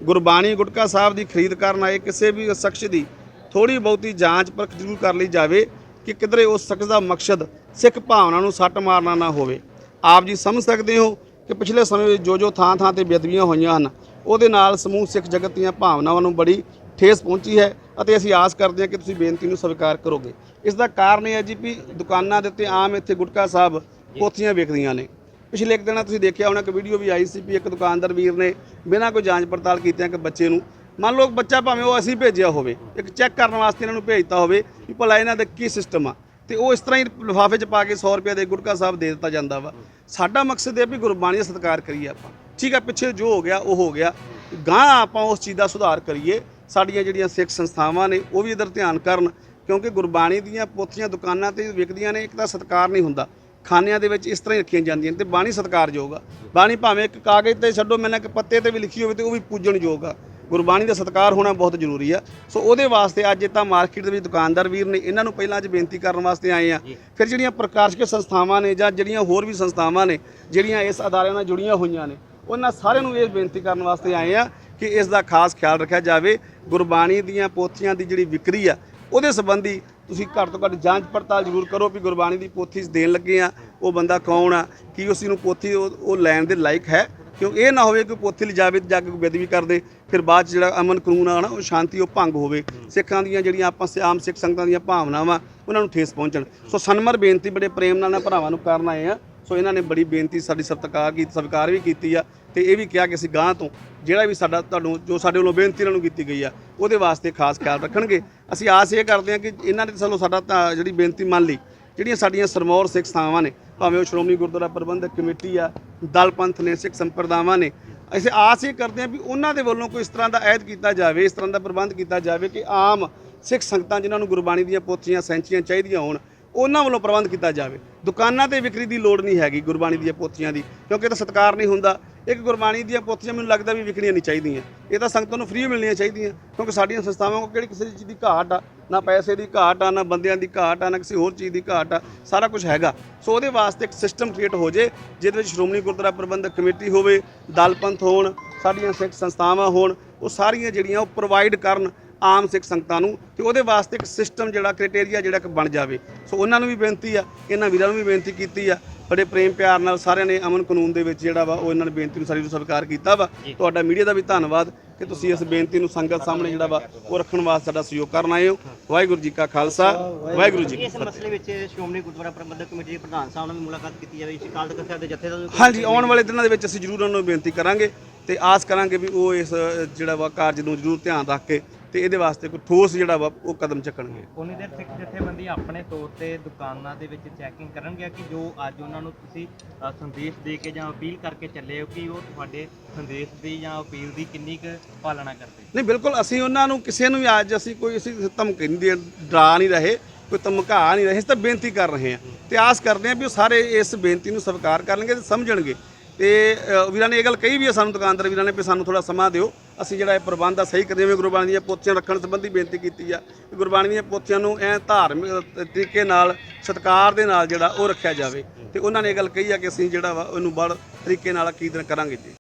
ਗੁਰਬਾਣੀ ਗੁਟਕਾ ਸਾਹਿਬ ਦੀ ਖਰੀਦ ਕਰਨ ਆਏ ਕਿਸੇ ਵੀ ਸ਼ਖਸ ਦੀ ਥੋੜੀ ਬਹੁਤੀ ਜਾਂਚ ਪਰਖ ਜ਼ਰੂਰ ਕਰ ਲਈ ਜਾਵੇ ਕਿ ਕਿਧਰੇ ਉਸ ਸ਼ਖਸ ਦਾ ਮਕਸਦ ਸਿੱਖ ਭਾਵਨਾ ਨੂੰ ਸੱਟ ਮਾਰਨਾ ਨਾ ਹੋਵੇ। ਆਪ ਜੀ ਸਮਝ ਸਕਦੇ ਹੋ ਕਿ ਪਿਛਲੇ ਸਮੇਂ ਵਿੱਚ ਜੋ ਜੋ ਥਾਂ ਥਾਂ ਤੇ ਬੇਦਬੀਆਂ ਹੋਈਆਂ ਹਨ, ਉਹਦੇ ਨਾਲ ਸਮੂਹ ਸਿੱਖ ਜਗਤ ਦੀਆਂ ਭਾਵਨਾਵਾਂ ਨੂੰ ਬੜੀ ਠੇਸ ਪਹੁੰਚੀ ਹੈ ਅਤੇ ਅਸੀਂ ਆਸ ਕਰਦੇ ਹਾਂ ਕਿ ਤੁਸੀਂ ਬੇਨਤੀ ਨੂੰ ਸਵੀਕਾਰ ਕਰੋਗੇ। ਇਸ ਦਾ ਕਾਰਨ ਇਹ ਹੈ ਜੀ ਵੀ ਦੁਕਾਨਾਂ ਦੇ ਉੱਤੇ ਆਮ ਇੱਥੇ ਗੁਟਕਾ ਸਾਹਿਬ ਕੋਥੀਆਂ ਵਿਕਦੀਆਂ ਨੇ। ਪਿਛਲੇ ਇੱਕ ਦਿਨਾਂ ਤੁਸੀਂ ਦੇਖਿਆ ਹੋਣਾ ਕਿ ਵੀਡੀਓ ਵੀ ਆਈ ਸੀ ਵੀ ਇੱਕ ਦੁਕਾਨਦਾਰ ਵੀਰ ਨੇ ਬਿਨਾਂ ਕੋਈ ਜਾਂਚ ਪੜਤਾਲ ਕੀਤਿਆਂ ਕਿ ਬੱਚੇ ਨੂੰ, ਮੰਨ ਲਓ ਬੱਚਾ ਭਾਵੇਂ ਉਹ ਅਸੀਂ ਭੇਜਿਆ ਹੋਵੇ, ਇੱਕ ਚੈੱਕ ਕਰਨ ਵਾਸਤੇ ਇਹਨਾਂ ਨੂੰ ਭੇਜਤਾ ਹੋਵੇ ਵੀ ਭਲਾ ਇਹਨਾਂ ਦਾ ਕੀ ਸਿਸਟਮ ਆ। ਤੇ ਉਹ ਇਸ ਤਰ੍ਹਾਂ ਹੀ ਲਿਫਾਫੇ 'ਚ ਪਾ ਕੇ 100 ਰੁਪਏ ਦੇ ਗੁਟਕਾ ਸਾਹਿਬ ਦੇ ਦਿੱਤਾ ਜਾਂਦਾ ਵਾ। ਸਾਡਾ ਮਕਸਦ ਇਹ ਵੀ ਗੁਰਬਾਣੀ ਦਾ ਸਤਿਕਾਰ ਕਰੀਏ ਆਪਾਂ। ਠੀਕ ਆ ਪਿੱਛੇ ਜੋ ਹੋ ਗਿਆ, ਉਹ ਹੋ ਗਿਆ। ਗਾਂ ਆਪਾਂ ਉਸ ਚੀਜ਼ ਦਾ ਸੁਧਾਰ ਕਰੀਏ। ਸਾਡੀਆਂ ਜਿਹੜੀਆਂ ਸਿੱਖ ਸੰਸਥਾਵਾਂ ਨੇ ਉਹ ਵੀ ਇਧਰ ਧਿਆਨ ਕਰਨ ਕਿਉਂਕਿ ਗੁਰਬਾਣੀ ਦੀਆਂ ਪੋਥੀਆਂ ਦੁਕਾਨਾਂ ਤੇ ਵਿਕਦੀਆਂ ਨੇ ਇੱਕ ਤਾਂ ਸਤਿਕਾਰ ਨਹੀਂ ਹੁੰਦਾ। ਖਾਨਿਆਂ ਦੇ ਵਿੱਚ ਇਸ ਤਰ੍ਹਾਂ ਹੀ ਰੱਖੀਆਂ ਜਾਂਦੀਆਂ ਨੇ ਤੇ ਬਾਣੀ ਸਤਿਕਾਰਯੋਗ ਆ। ਬਾਣੀ ਭਾਵੇਂ ਇੱਕ ਕਾਗਜ਼ ਤੇ ਛੱਡੋ ਮੈਨਾਂ ਇੱਕ ਪੱਤੇ ਤੇ ਵੀ ਲਿਖੀ ਹੋਵੇ ਤੇ ਉਹ ਵੀ ਪੂਜਣਯੋਗ ਆ। ਗੁਰਬਾਣੀ ਦਾ ਸਤਿਕਾਰ ਹੋਣਾ ਬਹੁਤ ਜ਼ਰੂਰੀ ਆ। ਸੋ ਉਹਦੇ ਵਾਸਤੇ ਅੱਜ ਤਾਂ ਮਾਰਕੀਟ ਦੇ ਵਿੱਚ ਦੁਕਾਨਦਾਰ ਵੀਰ ਨੇ ਇਹਨਾਂ ਨੂੰ ਪਹਿਲਾਂ ਅੱਜ ਬੇਨਤੀ ਕਰਨ ਵਾਸਤੇ ਆਏ ਆ। ਫਿਰ ਜਿਹੜੀਆਂ ਪ੍ਰਕਾਸ਼ਕ ਸੰਸਥਾਵਾਂ ਨੇ ਜਾਂ ਜਿਹੜੀਆਂ ਹੋਰ ਵੀ ਸੰਸਥਾਵਾਂ ਨੇ ਜਿਹੜੀਆਂ ਇਸ ਅਦਾਰਿਆਂ ਨਾਲ ਜੁੜੀਆਂ ਹੋਈਆਂ ਨੇ ਉਹਨਾਂ ਸਾਰਿਆਂ ਨੂੰ ਇਹ ਬੇਨਤੀ ਕਰਨ ਵਾਸਤੇ ਆਏ ਆ ਕਿ ਇਸ ਦਾ ਖਾਸ ਖਿਆਲ ਰੱਖਿਆ ਜਾਵੇ। ਗੁਰਬਾਣੀ ਦੀਆਂ ਪੋਥੀਆਂ ਦੀ ਜਿਹੜੀ ਵਿਕਰੀ ਆ, ਉਹਦੇ ਸੰਬੰਧੀ ਤੁਸੀਂ ਘੱਟ ਤੋਂ ਘੱਟ ਜਾਂਚ ਪੜਤਾਲ ਜ਼ਰੂਰ ਕਰੋ ਵੀ ਗੁਰਬਾਣੀ ਦੀ ਪੋਥੀ ਦੇਣ ਲੱਗੇ ਆ, ਉਹ ਬੰਦਾ ਕੌਣ ਆ, ਕੀ ਉਸ ਨੂੰ ਪੋਥੀ ਉਹ ਉਹ ਲੈਣ ਦੇ ਲਾਇਕ ਹੈ। ਕਿਉਂ ਇਹ ਨਾ ਹੋਵੇ ਕਿ ਪੋਥੀ ਲਿਜਾਵੇ ਤੇ ਜਾ ਕੇ ਕੋਈ ਬੇਦਬੀ ਕਰਦੇ ਫਿਰ ਬਾਅਦ 'ਚ ਜਿਹੜਾ ਅਮਨ ਕਾਨੂੰਨ ਆ ਨਾ, ਉਹ ਸ਼ਾਂਤੀ, ਉਹ ਭੰਗ ਹੋਵੇ। ਸਿੱਖਾਂ ਦੀਆਂ ਜਿਹੜੀਆਂ ਆਪਾਂ ਸ- ਆਮ ਸਿੱਖ ਸੰਗਤਾਂ ਦੀਆਂ ਭਾਵਨਾਵਾਂ, ਉਹਨਾਂ ਨੂੰ ਠੇਸ ਪਹੁੰਚਣ। ਸੋ ਸਨਮਰ ਬੇਨਤੀ, ਬੜੇ ਪ੍ਰੇਮ ਨਾਲ ਨਾ ਭਰਾਵਾਂ ਨੂੰ ਕਰਨ ਆਏ ਆ ਸੋ ਇਹਨਾਂ ਨੇ ਬੜੀ ਬੇਨਤੀ ਸਾਡੀ ਸਤਿਕਾਰ ਕੀਤੀ ਸਵੀਕਾਰ ਵੀ ਕੀਤੀ ਆ ਤੇ ਇਹ ਵੀ ਕਿਹਾ ਕਿ ਅਸੀਂ ਗਾਂ ਤੋਂ ਜਿਹੜਾ ਵੀ ਸਾਡਾ ਤੁਹਾਨੂੰ, ਜੋ ਸਾਡੇ ਵੱਲੋਂ ਬੇਨਤੀ ਇਹਨਾਂ ਨੂੰ ਕੀਤੀ ਗਈ ਆ, ਉਹਦੇ ਵਾਸਤੇ ਖਾਸ ਖਿਆਲ ਰੱਖਣਗੇ। ਅਸੀਂ ਆਸ ਇਹ ਕਰਦੇ ਹਾਂ ਕਿ ਇਹਨਾਂ ਨੇ ਸਾਨੂੰ ਸਾਡਾ ਤਾਂ ਜਿਹੜੀ ਬੇਨਤੀ ਮੰਨ ਲਈ, ਜਿਹੜੀਆਂ ਸਾਡੀਆਂ ਸਰਮੌਰ ਸਿੱਖ ਸੰਸਥਾਵਾਂ ਨੇ, ਭਾਵੇਂ ਉਹ ਸ਼੍ਰੋਮਣੀ ਗੁਰਦੁਆਰਾ ਪ੍ਰਬੰਧਕ ਕਮੇਟੀ ਆ, ਦਲ ਪੰਥ ਨੇ, ਸਿੱਖ ਸੰਪਰਦਾਵਾਂ ਨੇ, ਅਸੀਂ ਆਸ ਇਹ ਕਰਦੇ ਹਾਂ ਵੀ ਉਹਨਾਂ ਦੇ ਵੱਲੋਂ ਕੋਈ ਇਸ ਤਰ੍ਹਾਂ ਦਾ ਐਦ ਕੀਤਾ ਜਾਵੇ, ਇਸ ਤਰ੍ਹਾਂ ਦਾ ਪ੍ਰਬੰਧ ਕੀਤਾ ਜਾਵੇ ਕਿ ਆਮ ਸਿੱਖ ਸੰਗਤਾਂ ਜਿਨ੍ਹਾਂ ਨੂੰ ਗੁਰਬਾਣੀ ਦੀਆਂ ਪੋਥੀਆਂ, ਸੈਂਚੀਆਂ ਚਾਹੀਦੀਆਂ ਹੋਣ ਉਹਨਾਂ ਵੱਲੋਂ ਪ੍ਰਬੰਧ ਕੀਤਾ ਜਾਵੇ। ਦੁਕਾਨਾਂ ਤੇ ਵਿਕਰੀ ਦੀ ਲੋੜ ਨਹੀਂ ਹੈਗੀ ਗੁਰਬਾਣੀ ਦੀਆਂ ਪੋਥੀਆਂ ਦੀ, ਕਿਉਂਕਿ ਇਹ ਤਾਂ ਸਤਿਕਾਰ ਨਹੀਂ ਹੁੰਦਾ। ਇੱਕ ਗੁਰਬਾਣੀ ਦੀਆਂ ਪੋਥੀਆਂ ਮੈਨੂੰ ਲੱਗਦਾ ਵੀ ਵਿਕਣੀਆਂ ਨਹੀਂ ਚਾਹੀਦੀਆਂ। ਇਹ ਤਾਂ ਸੰਗਤਾਂ ਨੂੰ ਫ੍ਰੀ ਮਿਲਣੀਆਂ ਚਾਹੀਦੀਆਂ, ਕਿਉਂਕਿ ਸਾਡੀਆਂ ਸੰਸਥਾਵਾਂ ਕੋਲ ਕਿਹੜੀ ਕਿਸੇ ਚੀਜ਼ ਦੀ ਘਾਟ ਆ, ਨਾ ਪੈਸੇ ਦੀ ਘਾਟ ਆ, ਨਾ ਬੰਦਿਆਂ ਦੀ ਘਾਟ ਆ, ਨਾ ਕਿਸੇ ਹੋਰ ਚੀਜ਼ ਦੀ ਘਾਟ ਆ, ਸਾਰਾ ਕੁਝ ਹੈਗਾ। ਸੋ ਉਹਦੇ ਵਾਸਤੇ ਇੱਕ ਸਿਸਟਮ ਕ੍ਰੀਏਟ ਹੋ ਜੇ, ਜਿਹਦੇ ਵਿੱਚ ਸ਼੍ਰੋਮਣੀ ਗੁਰਦੁਆਰਾ ਪ੍ਰਬੰਧਕ ਕਮੇਟੀ ਹੋਵੇ ਦਲ ਪੰਥ ਹੋਣ, ਸਾਡੀਆਂ ਸਿੱਖ ਸੰਸਥਾਵਾਂ ਹੋਣ, ਉਹ ਸਾਰੀਆਂ ਜਿਹੜੀਆਂ ਉਹ ਪ੍ਰੋਵਾਈਡ ਕਰਨ ਆਮ ਸਿੱਖ ਸੰਗਤਾਂ ਨੂੰ ਤੇ ਉਹਦੇ ਵਾਸਤੇ ਇੱਕ ਸਿਸਟਮ ਜਿਹੜਾ ਕ੍ਰਾਈਟੇਰੀਆ ਜਿਹੜਾ ਕਿ ਬਣ ਜਾਵੇ। ਸੋ ਉਹਨਾਂ ਨੂੰ ਵੀ ਬੇਨਤੀ ਆ ਇਹਨਾਂ ਵੀਰਾਂ ਨੂੰ ਵੀ ਬੇਨਤੀ ਕੀਤੀ ਆ। ਬੜੇ ਪ੍ਰੇਮ ਪਿਆਰ ਨਾਲ ਸਾਰਿਆਂ ਨੇ ਅਮਨ ਕਾਨੂੰਨ ਦੇ ਵਿੱਚ ਜਿਹੜਾ ਵਾ ਉਹ ਇਹਨਾਂ ਨੇ ਬੇਨਤੀ ਨੂੰ ਸਾਰੀ ਨੂੰ ਸਵੀਕਾਰ ਕੀਤਾ ਵਾ। ਤੁਹਾਡਾ ਮੀਡੀਆ ਦਾ ਵੀ ਧੰਨਵਾਦ ਕਿ ਤੁਸੀਂ ਇਸ ਬੇਨਤੀ ਨੂੰ ਸੰਗਤ ਸਾਹਮਣੇ ਜਿਹੜਾ ਵਾ ਉਹ ਰੱਖਣ ਵਾਸਤੇ ਸਾਡਾ ਸਹਿਯੋਗ ਕਰਨ ਆਏ ਹੋ। ਵਾਹਿਗੁਰੂ ਜੀ ਕਾ ਖਾਲਸਾ ਵਾਹਿਗੁਰੂ ਜੀ ਇਸ ਮਸਲੇ ਵਿੱਚ ਸ਼੍ਰੋਮਣੀ ਗੁਰਦੁਆਰਾ ਪ੍ਰਬੰਧਕ ਕਮੇਟੀ ਦੇ ਪ੍ਰਧਾਨ ਸਾਹਿਬ ਨਾਲ ਵੀ ਮੁਲਾਕਾਤ ਕੀਤੀ ਜਾਵੇ। ਇਸ ਅਕਾਲ ਤਖਤ ਦੇ ਜਥੇ ਦਾ ਹਾਂਜੀ ਆਉਣ ਵਾਲੇ ਦਿਨਾਂ ਦੇ ਵਿੱਚ ਅਸੀਂ ਜ਼ਰੂਰ ਉਹਨਾਂ ਨੂੰ ਬੇਨਤੀ ਕਰਾਂਗੇ ਤੇ ਆਸ ਕਰਾਂਗੇ ਵੀ ਉਹ ਇਸ ਜਿਹੜਾ ਵਾ ਕਾਰਜ ਨੂੰ ਜ਼ਰੂਰ ਧਿਆਨ ਰੱਖ ਕੇ ਤੇ ਇਹਦੇ ਵਾਸਤੇ ਕੋਈ ਠੋਸ ਜਿਹੜਾ ਵਾ ਉਹ ਕਦਮ ਚੱਕਣਗੇ। ਉਨੀ ਦੇਰ ਸਿੱਖ ਜਥੇਬੰਦੀ ਆਪਣੇ ਤੌਰ ਤੇ ਦੁਕਾਨਾਂ ਦੇ ਵਿੱਚ ਚੈਕਿੰਗ ਕਰਨਗੇ ਕਿ ਜੋ ਅੱਜ ਉਹਨਾਂ ਨੂੰ ਤੁਸੀਂ ਅ, ਸੰਦੇਸ਼ ਦੇ ਕੇ ਜਾਂ ਅਪੀਲ ਕਰਕੇ ਚੱਲੇ ਹੋ ਕਿ ਉਹ ਤੁਹਾਡੇ ਸੰਦੇਸ਼ ਦੀ ਜਾਂ ਅਪੀਲ ਦੀ ਕਿੰਨੀ ਕੁ ਪਾਲਣਾ ਕਰਦੇ। ਨਹੀਂ ਬਿਲਕੁਲ ਅਸੀਂ ਉਹਨਾਂ ਨੂੰ ਕਿਸੇ ਨੂੰ ਵੀ ਅੱਜ ਅਸੀਂ ਕੋਈ ਅਸੀਂ ਧਮਕੀ ਨਹੀਂ ਦੇ ਡਰਾ ਨਹੀਂ ਰਹੇ ਕੋਈ ਧਮਕਾ ਨਹੀਂ ਰਹੇ ਅਸੀਂ ਤਾਂ ਬੇਨਤੀ ਕਰ ਰਹੇ ਹਾਂ। ਤੇ ਆਸ ਕਰਦੇ ਹਾਂ ਵੀ ਉਹ ਸਾਰੇ ਇਸ ਬੇਨਤੀ ਨੂੰ ਸਵੀਕਾਰ ਕਰਨਗੇ ਤੇ ਸਮਝਣਗੇ। ਤੇ ਅ, ਵੀਰਾਂ ਨੇ ਇਹ ਗੱਲ ਕਹੀ ਵੀ ਹੈ ਸਾਨੂੰ ਦੁਕਾਨਦਾਰ ਵੀਰਾਂ ਨੇ ਵੀ ਸਾਨੂੰ ਥੋੜਾ ਸਮਾਂ ਦਿਓ। ਅਸੀਂ ਜਿਹੜਾ ਇਹ ਪ੍ਰਬੰਧ ਆ, ਸਹੀ ਕਰੀਏ ਜਿਵੇਂ ਗੁਰਬਾਣੀ ਦੀਆਂ ਪੋਥੀਆਂ ਰੱਖਣ ਸੰਬੰਧੀ ਬੇਨਤੀ ਕੀਤੀ ਆ ਕਿ ਗੁਰਬਾਣੀ ਦੀਆਂ ਪੋਥੀਆਂ ਨੂੰ ਐ ਧਾਰਮਿਕ ਤਰੀਕੇ ਨਾਲ, ਸਤਿਕਾਰ ਦੇ ਨਾਲ ਜਿਹੜਾ ਉਹ ਰੱਖਿਆ ਜਾਵੇ ਤੇ ਉਹਨਾਂ ਨੇ ਇਹ ਗੱਲ ਕਹੀ ਆ ਕਿ ਅਸੀਂ ਜਿਹੜਾ ਵਾ, ਉਹਨੂੰ ਬੜ ਤਰੀਕੇ ਨਾਲ ਅਕੀਦਨ ਕਰਾਂਗੇ ਜੀ।